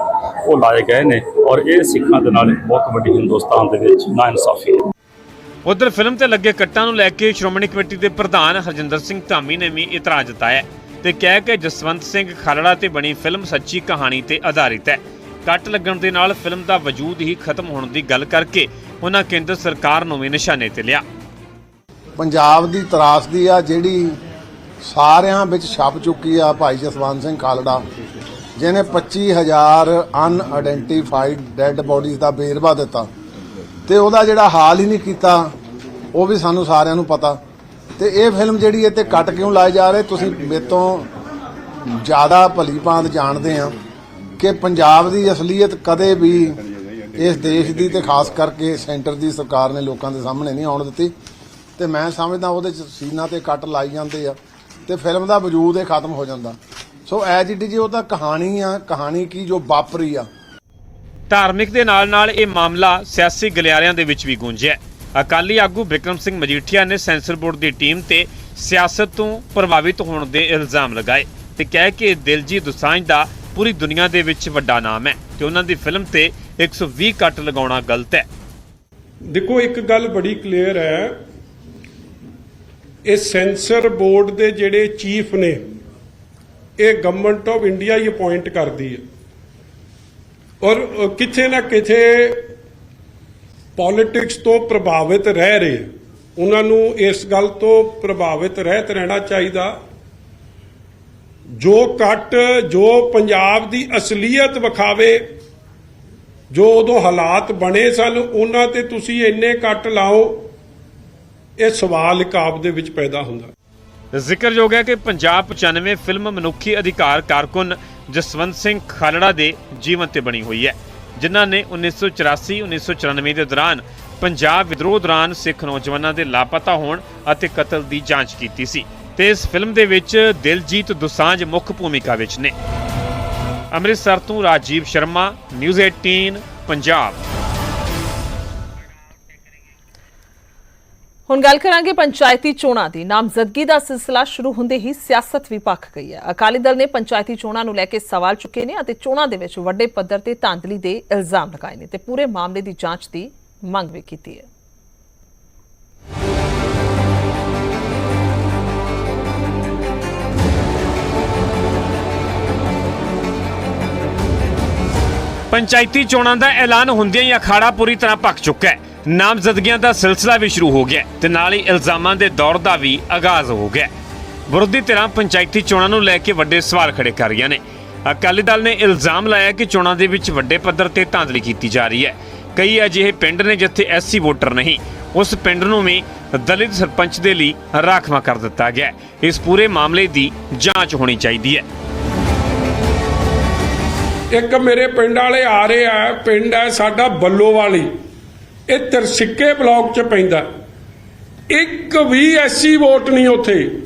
S7: ਉਹ ਲਾਏ ਗਏ ਨੇ ਔਰ ਇਹ ਸਿੱਖਾਂ ਦੇ ਨਾਲ ਇੱਕ ਬਹੁਤ ਵੱਡੀ ਹਿੰਦੁਸਤਾਨ ਦੇ ਵਿੱਚ ਨਾਇਨਸਾਫੀ ਹੈ
S6: ਉਧਰ ਫਿਲਮ ਤੇ ਲੱਗੇ ਕੱਟਾਂ ਨੂੰ ਲੈ ਕੇ ਸ਼੍ਰੋਮਣੀ ਕਮੇਟੀ ਦੇ ਪ੍ਰਧਾਨ ਹਰਜਿੰਦਰ ਸਿੰਘ ਧਾਮੀ ਨੇ ਵੀ ਇਤਰਾਜ਼ ਜਤਾਇਆ ਹੈ ਤੇ ਕਿਹਾ ਕਿ ਜਸਵੰਤ ਸਿੰਘ ਖਾਲੜਾ ਤੇ ਬਣੀ ਫਿਲਮ ਸੱਚੀ ਕਹਾਣੀ ਤੇ ਆਧਾਰਿਤ ਹੈ। ਕੱਟ ਲੱਗਣ ਦੇ ਨਾਲ ਫਿਲਮ ਦਾ ਵਜੂਦ ਹੀ ਖਤਮ ਹੋਣ ਦੀ ਗੱਲ ਕਰਕੇ ਉਹਨਾਂ ਕੇਂਦਰ ਸਰਕਾਰ ਨੂੰ ਵੀ ਨਿਸ਼ਾਨੇ ਤੇ ਲਿਆ।
S8: ਪੰਜਾਬ ਦੀ ਤਰਾਸਦੀ ਆ ਜਿਹੜੀ ਸਾਰਿਆਂ ਵਿੱਚ ਛਪ ਚੁੱਕੀ ਆ ਭਾਈ ਜਸਵੰਤ ਸਿੰਘ ਖਾਲੜਾ, ਜਿਹਨੇ 25000 ਅਨਆਇਡੈਂਟੀਫਾਈਡ ਡੈੱਡ ਬੋਡੀਜ਼ ਦਾ ਵੇਰਵਾ ਦਿੱਤਾ। ਤੇ ਉਹਦਾ ਜਿਹੜਾ ਹਾਲ ਹੀ ਨਹੀਂ ਕੀਤਾ, ਉਹ ਵੀ ਸਾਨੂੰ ਸਾਰਿਆਂ ਨੂੰ ਪਤਾ। ਤੇ ਇਹ ਫਿਲਮ ਜਿਹੜੀ ਇਹ ਤੇ ਕੱਟ ਕਿਉਂ ਲਾਏ ਜਾ ਰਹੇ? ਤੁਸੀਂ ਮੇਰੇ ਤੋਂ ਜ਼ਿਆਦਾ ਭਲੀ ਭਾਂਤ ਜਾਣਦੇ ਆ ਕਿ ਪੰਜਾਬ ਦੀ ਅਸਲੀਅਤ ਕਦੇ ਵੀ ਇਸ ਦੇਸ਼ ਦੀ ਤੇ ਖਾਸ ਕਰਕੇ ਸੈਂਟਰ ਦੀ ਸਰਕਾਰ ਨੇ ਲੋਕਾਂ ਦੇ ਸਾਹਮਣੇ ਨਹੀਂ ਆਉਣ ਦਿੱਤੀ। ਤੇ ਮੈਂ ਸਮਝਦਾ ਉਹਦੇ ਚ ਸੀਨਾ ਤੇ ਕੱਟ ਲਾਈ ਜਾਂਦੇ ਆ ਤੇ ਫਿਲਮ ਦਾ ਵਜੂਦ ਇਹ ਖਤਮ ਹੋ ਜਾਂਦਾ। ਸੋ ਐਜ ਇਟ ਜੀ ਉਹ ਤਾਂ ਕਹਾਣੀ ਆ, ਕਹਾਣੀ ਕੀ ਜੋ ਵਾਪਰੀ ਆ।
S6: ਧਾਰਮਿਕ ਦੇ ਨਾਲ-ਨਾਲ ਇਹ ਮਾਮਲਾ ਸਿਆਸੀ ਗਲਿਆਰਿਆਂ ਦੇ ਵਿੱਚ ਵੀ ਗੂੰਜਿਆ ਅਕਾਲੀ ਆਗੂ ਬਿਕਰਮ ਸਿੰਘ ਮਜੀਠੀਆ ਨੇ ਸੈਂਸਰ ਬੋਰਡ ਦੀ ਟੀਮ ਤੇ ਸਿਆਸਤ ਤੋਂ ਪ੍ਰਭਾਵਿਤ ਹੋਣ ਦੇ ਇਲਜ਼ਾਮ ਲਗਾਏ ਤੇ ਕਹਿ ਕਿ ਦਿਲਜੀਤ ਦੁਸਾਂਝ ਦਾ ਪੂਰੀ ਦੁਨੀਆ ਦੇ ਵਿੱਚ ਵੱਡਾ ਨਾਮ ਹੈ ਤੇ ਉਹਨਾਂ ਦੀ ਫਿਲਮ ਤੇ 120 ਕੱਟ ਲਗਾਉਣਾ ਗਲਤ ਹੈ।
S9: ਦੇਖੋ, ਇੱਕ ਗੱਲ ਬੜੀ ਕਲੀਅਰ ਹੈ। ਇਹ ਸੈਂਸਰ ਬੋਰਡ ਦੇ ਜਿਹੜੇ ਚੀਫ ਨੇ, ਇਹ ਗਵਰਨਮੈਂਟ ਆਫ ਇੰਡੀਆ ਹੀ ਅਪਾਇੰਟ ਕਰਦੀ ਹੈ। ਔਰ ਕਿਥੇ ਨਾ ਕਿਥੇ ਪੋਲਿਟਿਕਸ ਤੋਂ ਪ੍ਰਭਾਵਿਤ ਰਹਿ ਰਹੇ। ਉਹਨਾਂ ਨੂੰ ਇਸ ਗੱਲ ਤੋਂ ਪ੍ਰਭਾਵਿਤ ਰਹਿਤ ਰਹਿਣਾ ਚਾਹੀਦਾ। ਜੋ ਕੱਟ, ਜੋ ਪੰਜਾਬ ਦੀ ਅਸਲੀਅਤ ਵਿਖਾਵੇ, ਜੋ ਉਦੋਂ ਹਾਲਾਤ ਬਣੇ ਸਨ, ਉਹਨਾਂ ਤੇ ਤੁਸੀਂ ਇੰਨੇ ਕੱਟ ਲਾਓ, ਇਹ ਸਵਾਲ ਇੱਕ ਆਪ ਦੇ ਵਿੱਚ ਪੈਦਾ ਹੁੰਦਾ।
S6: ਜ਼ਿਕਰਯੋਗ ਹੈ ਕਿ ਪੰਜਾਬ 95 ਫਿਲਮ ਮਨੁੱਖੀ ਅਧਿਕਾਰ ਕਾਰਕੁਨ ਜਸਵੰਤ ਸਿੰਘ ਖਾਲੜਾ ਦੇ ਜੀਵਨ ਤੇ ਬਣੀ ਹੋਈ ਹੈ, ਜਿਨ੍ਹਾਂ ਨੇ 1984-1994 ਦੇ ਦੌਰਾਨ ਪੰਜਾਬ ਵਿਦਰੋਹ ਦੌਰਾਨ ਸਿੱਖ ਨੌਜਵਾਨਾਂ ਦੇ ਲਾਪਤਾ ਹੋਣ ਅਤੇ ਕਤਲ ਦੀ ਜਾਂਚ ਕੀਤੀ ਸੀ ਤੇ ਇਸ ਫਿਲਮ ਦੇ ਵਿੱਚ ਦਿਲਜੀਤ ਦੁਸਾਂਝ ਮੁੱਖ ਭੂਮਿਕਾ ਵਿੱਚ ਨੇ। ਅੰਮ੍ਰਿਤਸਰ ਤੋਂ ਰਾਜੀਵ ਸ਼ਰਮਾ, ਨਿਊਜ਼ 18 ਪੰਜਾਬ।
S1: ਹੁਣ ਗੱਲ ਕਰਾਂਗੇ ਪੰਚਾਇਤੀ ਚੋਣਾਂ ਦੀ। ਨਾਮਜ਼ਦਗੀ ਦਾ ਸਿਲਸਿਲਾ ਸ਼ੁਰੂ ਹੁੰਦੇ ਹੀ ਸਿਆਸਤ ਵੀ ਭਖ ਗਈ ਹੈ। ਅਕਾਲੀ ਦਲ ਨੇ ਪੰਚਾਇਤੀ ਚੋਣਾਂ ਨੂੰ ਲੈ ਕੇ ਸਵਾਲ ਚੁੱਕੇ ਨੇ ਅਤੇ ਚੋਣਾਂ ਦੇ ਵਿੱਚ ਵੱਡੇ ਪੱਧਰ ਤੇ ਧਾਂਦਲੀ ਦੇ ਇਲਜ਼ਾਮ ਲਗਾਏ ਨੇ ਤੇ ਪੂਰੇ ਮਾਮਲੇ ਦੀ ਜਾਂਚ ਦੀ ਮੰਗ ਵੀ ਕੀਤੀ ਹੈ।
S6: ਪੰਚਾਇਤੀ ਚੋਣਾਂ ਦਾ ਐਲਾਨ ਹੁੰਦਿਆਂ ਹੀ ਅਖਾੜਾ ਪੂਰੀ ਤਰ੍ਹਾਂ ਭਖ ਚੁੱਕਾ ਹੈ। ਨਾਮਜ਼ਦਗੀਆਂ ਦਾ ਸਿਲਸਿਲਾ ਵੀ ਸ਼ੁਰੂ ਹੋ ਗਿਆ ਤੇ ਨਾਲ ਹੀ ਇਲਜ਼ਾਮਾਂ ਦੇ ਦੌਰ ਦਾ ਵੀ ਆਗਾਜ਼ ਹੋ ਗਿਆ ਵਿਰੋਧੀ ਧਿਰਾਂ ਪੰਚਾਇਤੀ ਚੋਣਾਂ ਨੂੰ ਲੈ ਕੇ ਵੱਡੇ ਸਵਾਲ ਖੜੇ ਕਰ ਰਹੀਆਂ ਨੇ। ਅਕਾਲੀ ਦਲ ਨੇ ਇਲਜ਼ਾਮ ਲਾਇਆ ਕਿ ਚੋਣਾਂ ਦੇ ਵਿੱਚ ਵੱਡੇ ਪੱਧਰ ਤੇ ਧਾਂਦਲੀ ਕੀਤੀ ਜਾ ਰਹੀ ਹੈ। ਕਈ ਅਜਿਹੇ ਪਿੰਡ ਨੇ ਜਿੱਥੇ ਐਸਸੀ ਵੋਟਰ ਨਹੀਂ, ਉਸ ਪਿੰਡ ਨੂੰ ਵੀ ਦਲਿਤ ਸਰਪੰਚ ਦੇ ਲਈ ਰਾਖਵਾਂ ਕਰ ਦਿੱਤਾ ਗਿਆ ਇਸ ਪੂਰੇ ਮਾਮਲੇ ਦੀ ਜਾਂਚ ਹੋਣੀ ਚਾਹੀਦੀ ਹੈ।
S9: ਇੱਕ ਮੇਰੇ ਪਿੰਡ ਵਾਲੇ ਆ ਰਹੇ ਆ, ਪਿੰਡ ਹੈ ਸਾਡਾ ਬੱਲੋਵਾਲੀ। ਇਹ ਤਿਰਸਿੱਕੇ ਬਲਾਕ ਚ ਪੈਂਦਾ। ਇੱਕ ਵੀ ਐਸੀ ਵੋਟ ਨਹੀਂ ਉੱਥੇ।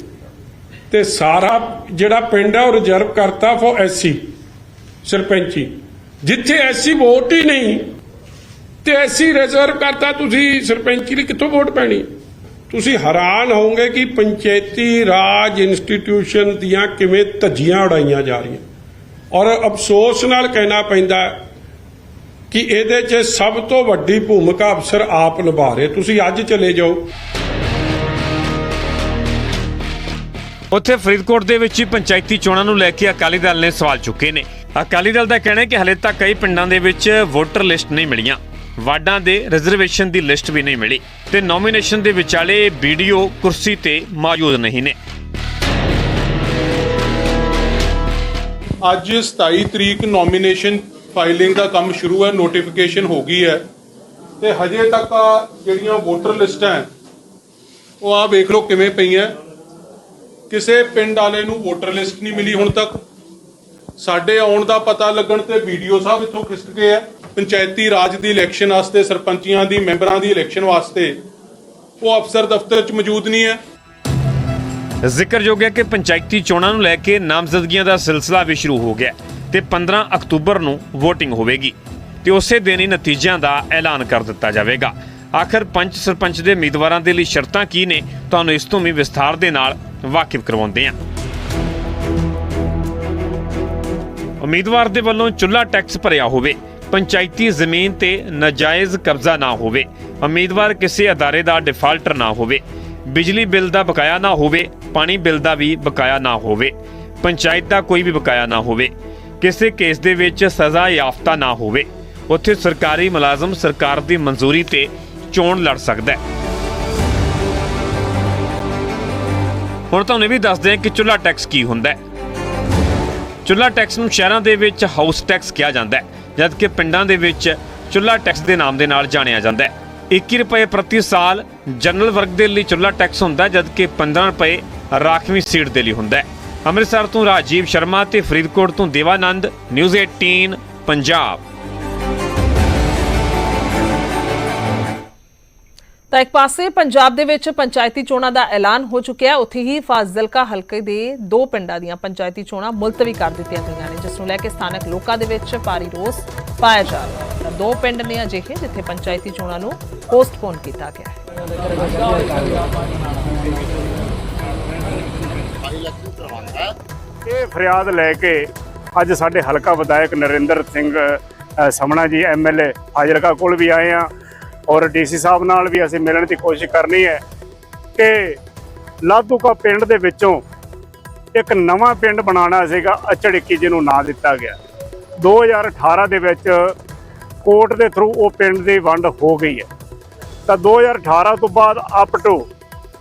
S9: ਤੇ ਸਾਰਾ ਜਿਹੜਾ ਪਿੰਡ ਹੈ ਉਹ ਰਿਜ਼ਰਵ ਕਰਤਾ ਫॉर ਐਸੀ ਸਰਪੰਚੀ। ਜਿੱਥੇ ਐਸੀ ਵੋਟ ਹੀ ਨਹੀਂ, ਤੇ ਐਸੀ ਰਿਜ਼ਰਵ ਕਰਤਾ, ਤੁਸੀਂ ਸਰਪੰਚੀ ਲਈ ਕਿੱਥੋਂ ਵੋਟ ਪੈਣੀ? ਤੁਸੀਂ ਹੈਰਾਨ ਹੋਵੋਗੇ ਕਿ ਪੰਚਾਇਤੀ ਰਾਜ ਇੰਸਟੀਟਿਊਸ਼ਨ ਦੀਆਂ ਕਿਵੇਂ ਧੱਜੀਆਂ ਉਡਾਈਆਂ ਜਾ ਰਹੀਆਂ। ਔਰ ਅਫਸੋਸ ਨਾਲ ਕਹਿਣਾ ਪੈਂਦਾ ਕਿ ਇਹਦੇ 'ਚ ਸਭ ਤੋਂ ਵੱਡੀ ਭੂਮਿਕਾ ਅਫਸਰ ਆਪ ਨਿਭਾ ਰਹੇ। ਤੁਸੀਂ ਅੱਜ ਚਲੇ ਜਾਓ।
S6: ਉੱਥੇ ਫਰੀਦਕੋਟ ਦੇ ਵਿੱਚ ਹੀ ਪੰਚਾਇਤੀ ਚੋਣਾਂ ਨੂੰ ਲੈ ਕੇ ਅਕਾਲੀ ਦਲ ਨੇ ਸਵਾਲ ਚੁੱਕੇ ਨੇ। ਅਕਾਲੀ ਦਲ ਦਾ ਕਹਿਣਾ ਹੈ ਕਿ ਹਲੇ ਤੱਕ ਕਈ ਪਿੰਡਾਂ ਦੇ ਵਿੱਚ ਵੋਟਰ ਲਿਸਟ ਨਹੀਂ ਮਿਲੀਆਂ। ਵਾਰਡਾਂ ਦੇ ਰਿਜ਼ਰਵੇਸ਼ਨ ਦੀ ਲਿਸਟ ਵੀ ਨਹੀਂ ਮਿਲੀ ਤੇ ਨੋਮੀਨੇਸ਼ਨ ਦੇ ਵਿਚਾਲੇ ਵੀਡੀਓ ਕੁਰਸੀ ਤੇ ਮੌਜੂਦ ਨਹੀਂ ਨੇ।
S10: ਅੱਜ 27 ਤਰੀਕ ਨੋਮੀਨੇਸ਼ਨ ਫਾਈਲਿੰਗ ਦਾ ਕੰਮ ਸ਼ੁਰੂ ਹੈ ਨੋਟੀਫਿਕੇਸ਼ਨ ਹੋ ਗਈ ਹੈ। ਤੇ ਹਜੇ ਤੱਕ ਆ ਜਿਹੜੀਆਂ ਵੋਟਰ ਲਿਸਟਾਂ ਉਹ ਆ ਵੇਖ ਲਓ ਕਿਵੇਂ ਪਈਆਂ। ਕਿਸੇ ਪਿੰਡ ਵਾਲੇ ਨੂੰ ਵੋਟਰ ਲਿਸਟ ਨਹੀਂ ਮਿਲੀ ਹੁਣ ਤੱਕ। ਸਾਡੇ ਆਉਣ ਦਾ ਪਤਾ ਲੱਗਣ ਤੇ ਵੀਡੀਓ ਸਾਹਿਬ ਇੱਥੋਂ ਖਿਸਕ ਗਏ ਆ। ਪੰਚਾਇਤੀ ਰਾਜ ਦੀ ਇਲੈਕਸ਼ਨ ਵਾਸਤੇ, ਸਰਪੰਚੀਆਂ ਦੀ, ਮੈਂਬਰਾਂ ਦੀ ਇਲੈਕਸ਼ਨ ਵਾਸਤੇ। ਉਹ ਅਫਸਰ ਦਫ਼ਤਰ 'ਚ ਮੌਜੂਦ ਨਹੀਂ ਹੈ।
S6: ਜ਼ਿਕਰਯੋਗ ਹੈ ਕਿ ਪੰਚਾਇਤੀ ਚੋਣਾਂ ਨੂੰ ਲੈ ਕੇ ਨਾਮਜ਼ਦਗੀਆਂ ਦਾ ਸਿਲਸਿਲਾ ਵੀ ਸ਼ੁਰੂ ਹੋ ਗਿਆ ਤੇ 15 ਅਕਤੂਬਰ ਨੂੰ VOTING ਹੋਵੇਗੀ ਤੇ ਉਸੇ ਦਿਨ ਹੀ ਨਤੀਜਿਆਂ ਦਾ ਐਲਾਨ ਕਰ ਦਿੱਤਾ ਜਾਵੇਗਾ। ਆਖਰ ਪੰਚ ਸਰਪੰਚ ਦੇ ਉਮੀਦਵਾਰਾਂ ਦੇ ਲਈ ਸ਼ਰਤਾਂ ਕੀ ਨੇ? ਤੁਹਾਨੂੰ ਇਸ ਤੋਂ ਵੀ ਵਿਸਥਾਰ ਦੇ ਨਾਲ ਵਾਕਿਫ ਕਰਵਾਉਂਦੇ ਹਾਂ। ਉਮੀਦਵਾਰ ਦੇ ਵੱਲੋਂ ਚੁੱਲ੍ਹਾ ਟੈਕਸ ਭਰਿਆ ਹੋਵੇ, ਪੰਚਾਇਤੀ ਜ਼ਮੀਨ ਤੇ ਨਾਜਾਇਜ਼ ਕਬਜ਼ਾ ਨਾ ਹੋਵੇ, ਉਮੀਦਵਾਰ ਕਿਸੇ ਅਦਾਰੇ ਦਾ ਡਿਫਾਲਟਰ ਨਾ ਹੋਵੇ, ਬਿਜਲੀ ਬਿੱਲ ਦਾ ਬਕਾਇਆ ਨਾ ਹੋਵੇ, ਪਾਣੀ ਬਿੱਲ ਦਾ ਵੀ ਬਕਾਇਆ ਨਾ ਹੋਵੇ, ਪੰਚਾਇਤ ਦਾ ਕੋਈ ਵੀ ਬਕਾਇਆ ਨਾ ਹੋਵੇ ਕਿਸੇ ਕੇਸ ਦੇ ਵਿੱਚ ਸਜ਼ਾ ਯਾਫਤਾ ਨਾ ਹੋਵੇ। ਉੱਥੇ ਸਰਕਾਰੀ ਮੁਲਾਜ਼ਮ ਸਰਕਾਰ ਦੀ ਮਨਜ਼ੂਰੀ ਤੇ ਚੋਣ ਲੜ ਸਕਦਾ ਹੈ। ਹੁਣ ਤੁਹਾਨੂੰ ਇਹ ਵੀ ਦੱਸਦੇ ਹਾਂ ਕਿ ਚੁੱਲ੍ਹਾ ਟੈਕਸ ਕੀ ਹੁੰਦਾ ਹੈ। ਚੁੱਲ੍ਹਾ ਟੈਕਸ ਨੂੰ ਸ਼ਹਿਰਾਂ ਦੇ ਵਿੱਚ ਹਾਊਸ ਟੈਕਸ ਕਿਹਾ ਜਾਂਦਾ ਹੈ, ਜਦਕਿ ਪਿੰਡਾਂ ਦੇ ਵਿੱਚ ਚੁੱਲ੍ਹਾ ਟੈਕਸ ਦੇ ਨਾਮ ਦੇ ਨਾਲ ਜਾਣਿਆ ਜਾਂਦਾ ਹੈ। 21 ਰੁਪਏ ਪ੍ਰਤੀ ਸਾਲ ਜਨਰਲ ਵਰਗ ਦੇ ਲਈ ਚੁੱਲ੍ਹਾ ਟੈਕਸ ਹੁੰਦਾ ਜਦਕਿ 15 ਰੁਪਏ ਰਾਖਵੀਂ ਸੀਟ ਦੇ ਲਈ ਹੁੰਦਾ ਹੈ। ਅੰਮ੍ਰਿਤਸਰ ਤੋਂ ਰਾਜੀਵ ਸ਼ਰਮਾ ਤੇ ਫਰੀਦਕੋਟ ਤੋਂ ਦੇਵਾਨੰਦ, ਨਿਊਜ਼ 18 ਪੰਜਾਬ।
S1: ਤਾਂ ਇੱਕ ਪਾਸੇ ਪੰਜਾਬ ਦੇ ਵਿੱਚ ਪੰਚਾਇਤੀ ਚੋਣਾਂ ਦਾ ਐਲਾਨ ਹੋ ਚੁੱਕਿਆ ਹੈ। ਉੱਥੇ ਹੀ ਫਾਜ਼ਿਲਕਾ ਹਲਕੇ ਦੇ ਦੋ ਪਿੰਡਾਂ ਦੀਆਂ ਪੰਚਾਇਤੀ ਚੋਣਾਂ ਮੁਲਤਵੀ ਕਰ ਦਿੱਤੀਆਂ ਗਈਆਂ ਨੇ, ਜਿਸ ਨੂੰ ਲੈ ਕੇ ਸਥਾਨਕ ਲੋਕਾਂ ਦੇ ਵਿੱਚ ਭਾਰੀ ਰੋਸ ਪਾਇਆ ਜਾ ਰਿਹਾ ਹੈ। ਤਾਂ ਦੋ ਪਿੰਡ ਨੇ ਅਜਿਹੇ ਜਿੱਥੇ ਪੰਚਾਇਤੀ ਚੋਣਾਂ ਨੂੰ ਪੋਸਟਪੋਨ ਕੀਤਾ ਗਿਆ ਹੈ।
S11: ਇਹ ਫਰਿਆਦ ਲੈ ਕੇ ਅੱਜ ਸਾਡੇ ਹਲਕਾ ਵਿਧਾਇਕ ਨਰਿੰਦਰ ਸਿੰਘ ਸਮਣਾ ਜੀ ਐਮਐਲਏ ਹਾਜ਼ਰਕਾ ਕੋਲ ਵੀ ਆਏ ਆ ਔਰ ਡੀਸੀ ਸਾਹਿਬ ਨਾਲ ਵੀ ਅਸੀਂ ਮਿਲਣ ਦੀ ਕੋਸ਼ਿਸ਼ ਕਰਨੀ ਹੈ ਕਿ ਲਾਧੂਕਾ ਪਿੰਡ ਦੇ ਵਿੱਚੋਂ ਇੱਕ ਨਵਾਂ ਪਿੰਡ ਬਣਾਉਣਾ ਸੀਗਾ, ਅਚੜਕੀ ਜਿਹਨੂੰ ਨਾਂ ਦਿੱਤਾ ਗਿਆ। 2018 ਦੇ ਵਿੱਚ ਕੋਰਟ ਦੇ ਥਰੂ ਉਹ ਪਿੰਡ ਦੀ ਵੰਡ ਹੋ ਗਈ ਹੈ। ਤਾਂ 2018 ਤੋਂ ਬਾਅਦ ਅਪ ਟੂ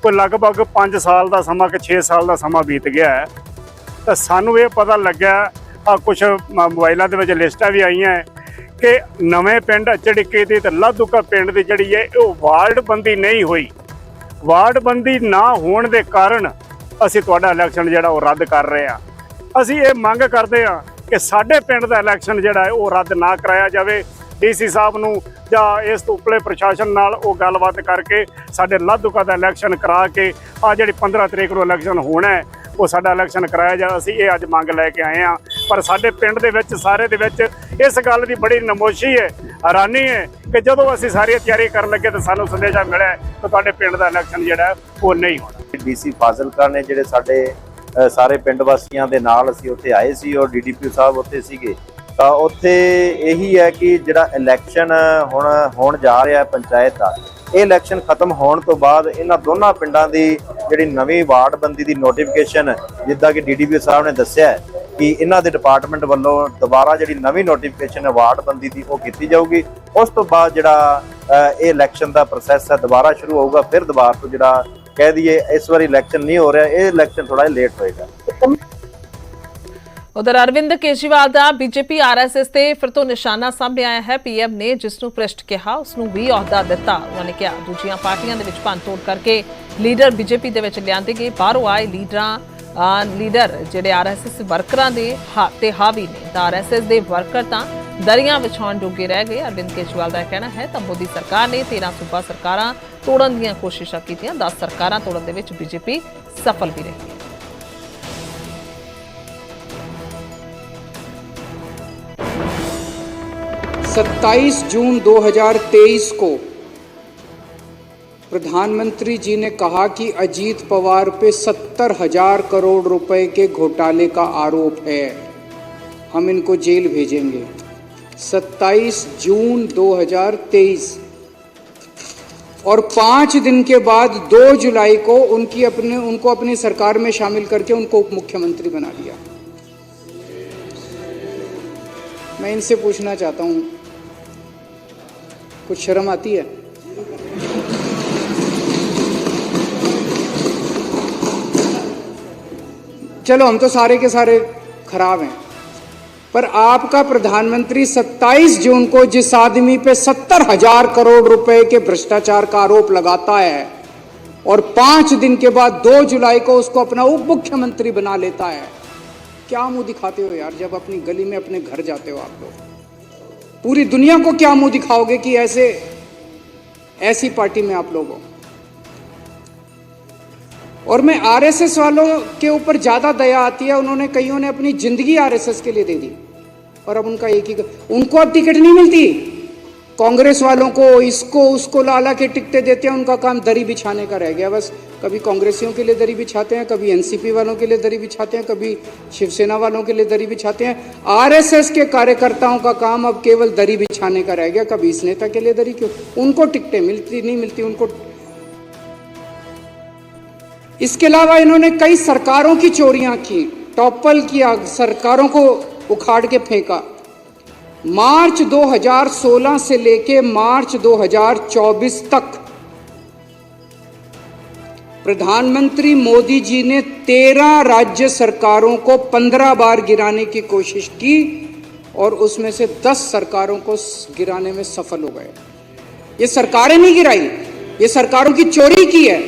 S11: ਕੋਈ ਲਗਭਗ 5 ਸਾਲ ਦਾ ਸਮਾਂ ਕਿ 6 ਸਾਲ ਦਾ ਸਮਾਂ ਬੀਤ ਗਿਆ ਹੈ, ਤਾਂ ਸਾਨੂੰ ਇਹ ਪਤਾ ਲੱਗਿਆ ਆ ਕੁਝ ਮੋਬਾਈਲਾਂ ਦੇ ਵਿੱਚ ਲਿਸਟਾਂ ਵੀ ਆਈਆਂ ਕਿ ਨਵੇਂ ਪਿੰਡ ਅਚੜਕੇ ਦੇ ਤੇ ਲਾਧੂਕਾ ਪਿੰਡ ਦੀ ਜਿਹੜੀ ਹੈ ਉਹ ਵਾਰਡ ਬੰਦੀ ਨਹੀਂ ਹੋਈ। ਵਾਰਡ ਬੰਦੀ ਨਾ ਹੋਣ ਦੇ ਕਾਰਨ ਅਸੀਂ ਤੁਹਾਡਾ ਇਲੈਕਸ਼ਨ ਜਿਹੜਾ ਉਹ ਰੱਦ ਕਰ ਰਹੇ ਹਾਂ। ਅਸੀਂ ਇਹ ਮੰਗ ਕਰਦੇ ਹਾਂ ਕਿ ਸਾਡੇ ਪਿੰਡ ਦਾ ਇਲੈਕਸ਼ਨ ਜਿਹੜਾ ਹੈ, ਉਹ ਰੱਦ ਨਾ ਕਰਾਇਆ ਜਾਵੇ। ਡੀਸੀ ਸਾਹਿਬ ਨੂੰ ਜਾਂ ਇਸ ਤੋਂ ਉੱਪਰਲੇ ਪ੍ਰਸ਼ਾਸਨ ਨਾਲ ਉਹ ਗੱਲਬਾਤ ਕਰਕੇ ਸਾਡੇ ਲਾਧੂਕਾ ਦਾ ਇਲੈਕਸ਼ਨ ਕਰਾ ਕੇ ਆ ਜਿਹੜੀ 15 ਤਰੀਕ ਨੂੰ ਇਲੈਕਸ਼ਨ ਹੋਣਾ ਹੈ, ਉਹ ਸਾਡਾ ਇਲੈਕਸ਼ਨ ਕਰਾਇਆ ਜਾ ਅਸੀਂ ਇਹ ਅੱਜ ਮੰਗ ਲੈ ਕੇ ਆਏ ਹਾਂ। ਪਰ ਸਾਡੇ ਪਿੰਡ ਦੇ ਵਿੱਚ, ਸਾਰੇ ਦੇ ਵਿੱਚ ਇਸ ਗੱਲ ਦੀ ਬੜੀ ਨਮੋਸ਼ੀ ਹੈ, ਹੈਰਾਨੀ ਹੈ ਕਿ ਜਦੋਂ ਅਸੀਂ ਸਾਰੀ ਤਿਆਰੀ ਕਰਨ ਲੱਗੇ ਤਾਂ ਸਾਨੂੰ ਸੰਦੇਸ਼ਾ ਮਿਲਿਆ ਕਿ ਤੁਹਾਡੇ ਪਿੰਡ ਦਾ ਇਲੈਕਸ਼ਨ ਜਿਹੜਾ ਉਹ ਨਹੀਂ ਹੋਣਾ।
S12: ਡੀਸੀ ਫਾਜ਼ਿਲਕਾ ਨੇ ਜਿਹੜੇ ਸਾਡੇ ਸਾਰੇ ਪਿੰਡ ਵਾਸੀਆਂ ਦੇ ਨਾਲ ਅਸੀਂ ਉੱਥੇ ਆਏ ਸੀ ਔਰ ਡੀਡੀਪੀ ਸਾਹਿਬ ਉੱਥੇ ਸੀਗੇ। ਤਾਂ ਉੱਥੇ ਇਹੀ ਹੈ ਕਿ ਜਿਹੜਾ ਇਲੈਕਸ਼ਨ ਹੁਣ, ਹੋਣ ਜਾ ਰਿਹਾ ਪੰਚਾਇਤ ਦਾ, ਇਹ ਇਲੈਕਸ਼ਨ ਖਤਮ ਹੋਣ ਤੋਂ ਬਾਅਦ ਇਹਨਾਂ ਦੋਨਾਂ ਪਿੰਡਾਂ ਦੀ ਜਿਹੜੀ ਨਵੀਂ ਵਾਰਡ ਬੰਦੀ ਦੀ ਨੋਟੀਫਿਕੇਸ਼ਨ ਜਿੱਦਾਂ ਕਿ ਡੀਡੀਪੀ ਸਾਹਿਬ ਨੇ ਦੱਸਿਆ ਕਿ ਇਹਨਾਂ ਦੇ ਡਿਪਾਰਟਮੈਂਟ ਵੱਲੋਂ ਦੁਬਾਰਾ ਜਿਹੜੀ ਨਵੀਂ ਨੋਟੀਫਿਕੇਸ਼ਨ ਹੈ ਵਾਰਡ ਬੰਦੀ ਦੀ ਉਹ ਕੀਤੀ ਜਾਊਗੀ। ਉਸ ਤੋਂ ਬਾਅਦ ਜਿਹੜਾ ਇਹ ਇਲੈਕਸ਼ਨ ਦਾ ਪ੍ਰੋਸੈਸ ਹੈ, ਦੁਬਾਰਾ ਸ਼ੁਰੂ ਹੋਊਗਾ, ਫਿਰ ਦੁਬਾਰਾ ਤੋਂ ਜਿਹੜਾ ਕਹਿ ਦਈਏ ਇਸ ਵਾਰੀ ਇਲੈਕਸ਼ਨ ਨਹੀਂ ਹੋ ਰਿਹਾ, ਇਹ ਇਲੈਕਸ਼ਨ ਥੋੜਾ ਲੇਟ ਹੋਏਗਾ।
S1: ਉਧਰ ਅਰਵਿੰਦ ਕੇਜਰੀਵਾਲ ਦਾ ਬੀਜੇਪੀ ਆਰਐਸਐਸ ਤੇ ਫਿਰ ਤੋਂ ਨਿਸ਼ਾਨਾ ਸਾਹਮਣੇ ਆਇਆ ਹੈ। ਪੀਐਮ ਨੇ ਜਿਸ ਨੂੰ ਭ੍ਰਿਸ਼ਟ ਕਿਹਾ ਉਸ ਨੂੰ ਵੀ ਅਹੁਦਾ ਦਿੱਤਾ। ਉਹਨਾਂ ਨੇ ਕਿਹਾ, ਦੂਜੀਆਂ ਪਾਰਟੀਆਂ ਦੇ ਵਿੱਚ ਭੰਨਤੋੜ ਕਰਕੇ ਲੀਡਰ ਬੀਜੇਪੀ ਦੇ ਵਿੱਚ ਲਿਆਂਦੇ ਗਏ। ਬਾਹਰੋਂ ਆਏ ਲੀਡਰਾਂ ਲੀਡਰ ਜਿਹੜੇ ਆਰਐਸਐਸ ਵਰਕਰਾਂ ਦੇ ਹਾ- ਤੇ ਹਾਵੀ ਨੇ, ਤਾਂ ਆਰਐਸਐਸ ਦੇ ਵਰਕਰ ਤਾਂ ਦਰੀਆਂ ਵਿਛਾਉਣ ਜੋਗੇ ਰਹਿ ਗਏ। ਅਰਵਿੰਦ ਕੇਜਰੀਵਾਲ ਦਾ ਕਹਿਣਾ ਹੈ, ਤਾਂ ਮੋਦੀ ਸਰਕਾਰ ਨੇ 13 ਸੂਬਾ ਸਰਕਾਰਾਂ ਤੋੜਨ ਦੀਆਂ ਕੋਸ਼ਿਸ਼ਾਂ ਕੀਤੀਆਂ। 10 ਸਰਕਾਰਾਂ ਤੋੜਨ ਦੇ ਵਿੱਚ ਬੀਜੇਪੀ ਸਫਲ ਵੀ ਰਹੀ। ਹੈ
S13: 27 जून 2023 को प्रधानमंत्री जी ने कहा कि अजीत पवार पे सत्तर हज़ार करोड़ रुपए के घोटाले का आरोप है। हम इनको जेल भेजेंगे। 27 जून 2023 और पाँच दिन के बाद 2 जुलाई को उनकी अपने, उनको अपनी सरकार में शामिल करके उनको उप मुख्यमंत्री बना दिया। मैं इनसे पूछना चाहता हूँ कुछ शर्म आती है? चलो, हम तो सारे के सारे खराब हैं। पर आपका प्रधानमंत्री 27 जून को जिस आदमी पे सत्तर हज़ार करोड़ रुपए के भ्रष्टाचार का आरोप लगाता है और पाँच दिन के बाद दो जुलाई को उसको अपना उप मुख्यमंत्री बना लेता है, क्या मुँह दिखाते हो यार, जब अपनी गली में अपने घर जाते हो आप लोग? पूरी दुनिया को क्या मुँह दिखाओगे कि ऐसे, ऐसी पार्टी में आप लोग हो? और मैं आरएसएस वालों के ऊपर ज़्यादा दया आती है, उन्होंने कईयों ने अपनी ज़िंदगी आरएसएस के लिए दे दी। और अब उनका एक ही उनको अब टिकट नहीं मिलती। कांग्रेस वालों को इसको, उसको लाला के टिकटें देते हैं, उनका काम दरी बिछाने का रह गया। बस कभी कांग्रेसियों के लिए दरी बिछाते हैं, कभी एनसीपी वालों के लिए दरी बिछाते हैं, कभी शिवसेना वालों के लिए दरी बिछाते हैं। आरएसएस के कार्यकर्ताओं का काम अब केवल दरी बिछाने का रह गया। कभी इस नेता के लिए दरी क्यों? उनको टिकटें मिलती, नहीं मिलती, उनको इसके अलावा इन्होंने कई सरकारों की चोरियाँ की, टॉपल किया, सरकारों को उखाड़ के फेंका। मार्च 2016 से लेकर मार्च 2024 तक। प्रधानमंत्री मोदी जी ने 13 राज्य सरकारों को 15 बार गिराने की कोशिश की और उसमें से 10 सरकारों को गिराने में सफल हो गए। ये सरकारें नहीं गिराई, ये सरकारों की चोरी की है।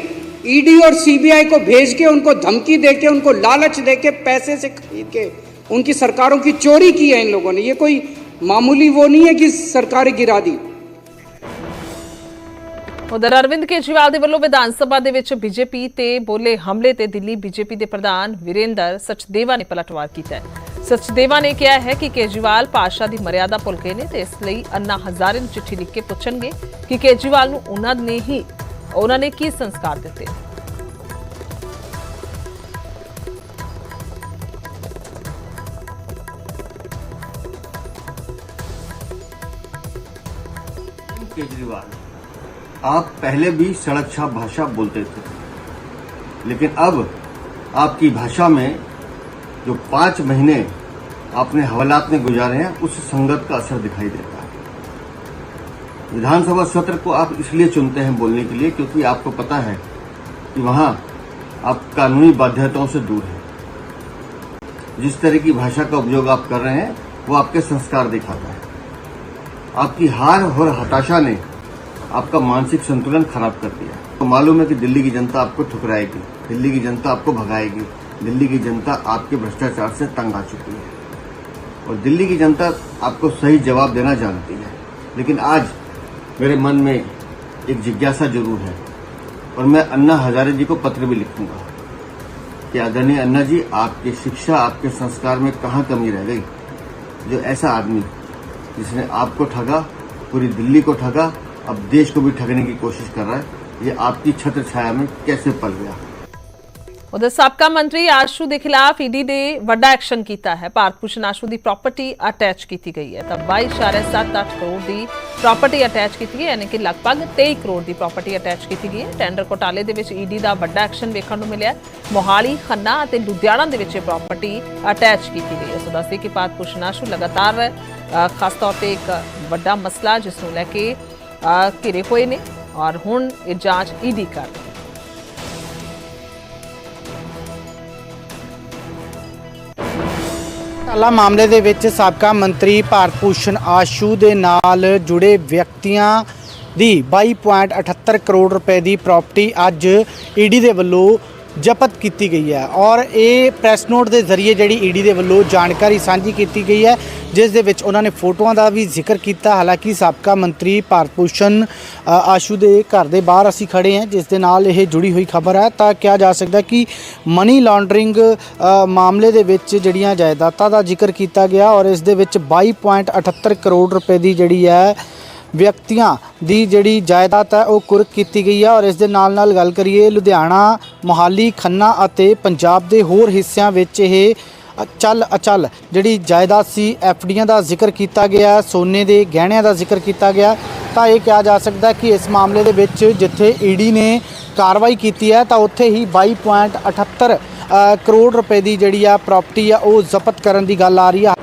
S13: ईडी और सीबीआई को भेज के, उनको धमकी दे के, उनको लालच दे के, पैसे से खरीद के उनकी सरकारों की चोरी की है इन लोगों ने। ये कोई मामूली वो नहीं है कि सरकारें गिरा दी
S1: ਉਧਰ ਅਰਵਿੰਦ ਕੇਜਰੀਵਾਲ ਦੇ ਵੱਲੋਂ ਵਿਧਾਨ ਸਭਾ ਦੇ ਵਿੱਚ ਬੀਜੇਪੀ ਤੇ ਬੋਲੇ ਹਮਲੇ ਤੇ ਦਿੱਲੀ ਬੀਜੇਪੀ ਦੇ ਪ੍ਰਧਾਨ ਵਿਰੇਂਦਰ ਸਚਦੇਵਾ ਨੇ ਪਲਟਵਾਰ ਕੀਤਾ ਹੈ ਸਚਦੇਵਾ ਨੇ ਕਿਹਾ ਹੈ ਕਿ ਕੇਜਰੀਵਾਲ ਭਾਸ਼ਾ ਦੀ ਮਰਿਆਦਾ ਭੁੱਲ ਗਏ ਨੇ ਤੇ ਇਸ ਲਈ ਅੰਨਾ ਹਜ਼ਾਰੇ ਨੂੰ ਚਿੱਠੀ ਲਿਖ ਕੇ ਪੁੱਛਣਗੇ ਕਿ ਕੇਜਰੀਵਾਲ ਨੂੰ ਉਹਨਾਂ ਨੇ ਹੀ ਉਹਨਾਂ ਨੇ ਕੀ ਸੰਸਕਾਰ ਦਿੱਤੇ
S14: केजरीवाल आप पहले भी सड़क छाप भाषा बोलते थे। लेकिन अब आपकी भाषा में जो पाँच महीने आपने हवालात में गुजारे हैं, उस संगत का असर दिखाई देता है। विधानसभा सत्र को आप इसलिए चुनते हैं बोलने के लिए क्योंकि आपको पता है कि वहाँ आप कानूनी बाध्यताओं से दूर हैं। जिस तरह की भाषा का उपयोग आप कर रहे हैं, वो आपके संस्कार दिखाता है। आपकी हार और हताशा ने आपका मानसिक संतुलन खराब कर दिया। तो मालूम है कि दिल्ली की जनता आपको ठुकराएगी, दिल्ली की जनता आपको भगाएगी, दिल्ली की जनता आपके भ्रष्टाचार से तंग आ चुकी है। और दिल्ली की जनता आपको सही जवाब देना जानती है। लेकिन आज मेरे मन में एक जिज्ञासा ज़रूर है और मैं अन्ना हजारे जी को पत्र भी लिखूँगा कि आदरणीय अन्ना जी, आपकी शिक्षा, आपके संस्कार में कहाँ कमी रह गई? जो ऐसा आदमी जिसने आपको ठगा पूरी दिल्ली को ठगा अब देश को भी ठगने की कोशिश कर रहा है ये आपकी छत्र छाया में कैसे पल गया
S1: ਉਧਰ ਸਾਬਕਾ ਮੰਤਰੀ ਆਸ਼ੂ ਦੇ ਖਿਲਾਫ ਈਡੀ ਨੇ ਵੱਡਾ ਐਕਸ਼ਨ ਕੀਤਾ ਹੈ ਭਾਰਤ ਭੂਸ਼ਣ ਆਸ਼ੂ ਦੀ ਪ੍ਰਾਪਰਟੀ ਅਟੈਚ ਕੀਤੀ ਗਈ ਹੈ ਤਾਂ 22.78 ਕਰੋੜ ਦੀ ਪ੍ਰਾਪਰਟੀ ਅਟੈਚ ਕੀਤੀ ਗਈ ਹੈ ਯਾਨੀ ਕਿ ਲਗਭਗ 23 ਕਰੋੜ ਦੀ ਪ੍ਰਾਪਰਟੀ ਅਟੈਚ ਕੀਤੀ ਗਈ ਹੈ ਟੈਂਡਰ ਘੋਟਾਲੇ ਦੇ ਵਿੱਚ ਈਡੀ ਦਾ ਵੱਡਾ ਐਕਸ਼ਨ ਵੇਖਣ ਨੂੰ ਮਿਲਿਆ ਹੈ। ਮੋਹਾਲੀ ਖੰਨਾ ਅਤੇ ਲੁਧਿਆਣਾ ਦੇ ਵਿੱਚ ਇਹ ਪ੍ਰਾਪਰਟੀ ਅਟੈਚ ਕੀਤੀ ਗਈ ਹੈ ਸੋ ਦੱਸਦੇ ਕਿ ਭਾਰਤ ਭੂਸ਼ਣ ਆਸ਼ੂ ਲਗਾਤਾਰ ਅ, ਖਾਸ ਤੌਰ ਤੇ ਇੱਕ ਵੱਡਾ ਮਸਲਾ ਜਿਸ ਨੂੰ ਲੈ ਕੇ ਘਿਰੇ ਹੋਏ ਨੇ ਔਰ ਹੁਣ ਇਹ ਜਾਂਚ ਈਡੀ ਕਰ ਰਹੀ
S15: ਮਾਮਲੇ ਦੇ ਵਿੱਚ ਸਾਬਕਾ ਮੰਤਰੀ ਭਾਰਤ ਭੂਸ਼ਣ ਆਸ਼ੂ ਦੇ ਨਾਲ ਜੁੜੇ ਵਿਅਕਤੀਆਂ ਦੀ 22.78 ਕਰੋੜ ਰੁਪਏ ਦੀ ਪ੍ਰਾਪਰਟੀ ਅੱਜ ਈਡੀ ਦੇ ਵੱਲੋਂ ਜ਼ਬਤ ਕੀਤੀ ਗਈ ਹੈ ਔਰ ਇਹ ਪ੍ਰੈਸ ਨੋਟ ਦੇ ਜ਼ਰੀਏ ਜਿਹੜੀ ਈਡੀ ਦੇ ਵੱਲੋਂ ਜਾਣਕਾਰੀ ਸਾਂਝੀ ਕੀਤੀ ਗਈ ਹੈ, ਜਿਸ ਦੇ ਵਿੱਚ ਉਹਨਾਂ ਨੇ ਫੋਟੋਆਂ ਦਾ ਵੀ ਜ਼ਿਕਰ ਕੀਤਾ। ਹਾਲਾਂਕਿ ਸਾਬਕਾ ਮੰਤਰੀ ਭਾਰਤ ਭੂਸ਼ਣ ਆਸ਼ੂ ਦੇ ਘਰ ਦੇ ਬਾਹਰ ਅਸੀਂ ਖੜੇ ਹਾਂ, ਜਿਸ ਦੇ ਨਾਲ ਇਹ ਜੁੜੀ ਹੋਈ ਖਬਰ ਹੈ। ਤਾਂ ਕਿਹਾ ਜਾ ਸਕਦਾ ਕਿ ਮਨੀ ਲਾਂਡਰਿੰਗ ਮਾਮਲੇ ਦੇ ਵਿੱਚ ਜਿਹੜੀਆਂ ਜਾਇਦਾਦਾਂ ਦਾ ਜ਼ਿਕਰ ਕੀਤਾ ਗਿਆ ਔਰ ਇਸ ਦੇ ਵਿੱਚ 22.78 ਕਰੋੜ ਰੁਪਏ ਦੀ ਜਿਹੜੀ ਹੈ ਵਿਅਕਤੀਆਂ ਦੀ ਜਿਹੜੀ ਜਾਇਦਾਦ ਹੈ ਉਹ ਕੁਰਕ ਕੀਤੀ ਗਈ ਹੈ ਔਰ ਇਸ ਦੇ ਨਾਲ ਨਾਲ ਗੱਲ ਕਰੀਏ ਲੁਧਿਆਣਾ ਮੋਹਾਲੀ ਖੰਨਾ ਅਤੇ ਪੰਜਾਬ ਦੇ ਹੋਰ ਹਿੱਸਿਆਂ ਵਿੱਚ ਇਹ ਚੱਲ ਅਚਲ ਜਿਹੜੀ ਜਾਇਦਾਦ ਸੀ ਐਫਡੀਆਂ ਦਾ ਜ਼ਿਕਰ ਕੀਤਾ ਗਿਆ ਸੋਨੇ ਦੇ ਗਹਿਣਿਆਂ ਦਾ ਜ਼ਿਕਰ ਕੀਤਾ ਗਿਆ ਤਾਂ ਇਹ ਕਿਹਾ ਜਾ ਸਕਦਾ ਕਿ ਇਸ ਮਾਮਲੇ ਦੇ ਵਿੱਚ ਜਿੱਥੇ ਈਡੀ ਨੇ ਕਾਰਵਾਈ ਕੀਤੀ ਹੈ ਤਾਂ ਉੱਥੇ ਹੀ 22.78 ਅ, ਕਰੋੜ ਰੁਪਏ ਦੀ ਜਿਹੜੀ ਆ ਪ੍ਰਾਪਰਟੀ ਆ ਉਹ ਜ਼ਬਤ ਕਰਨ ਦੀ ਗੱਲ ਆ ਰਹੀ ਆ।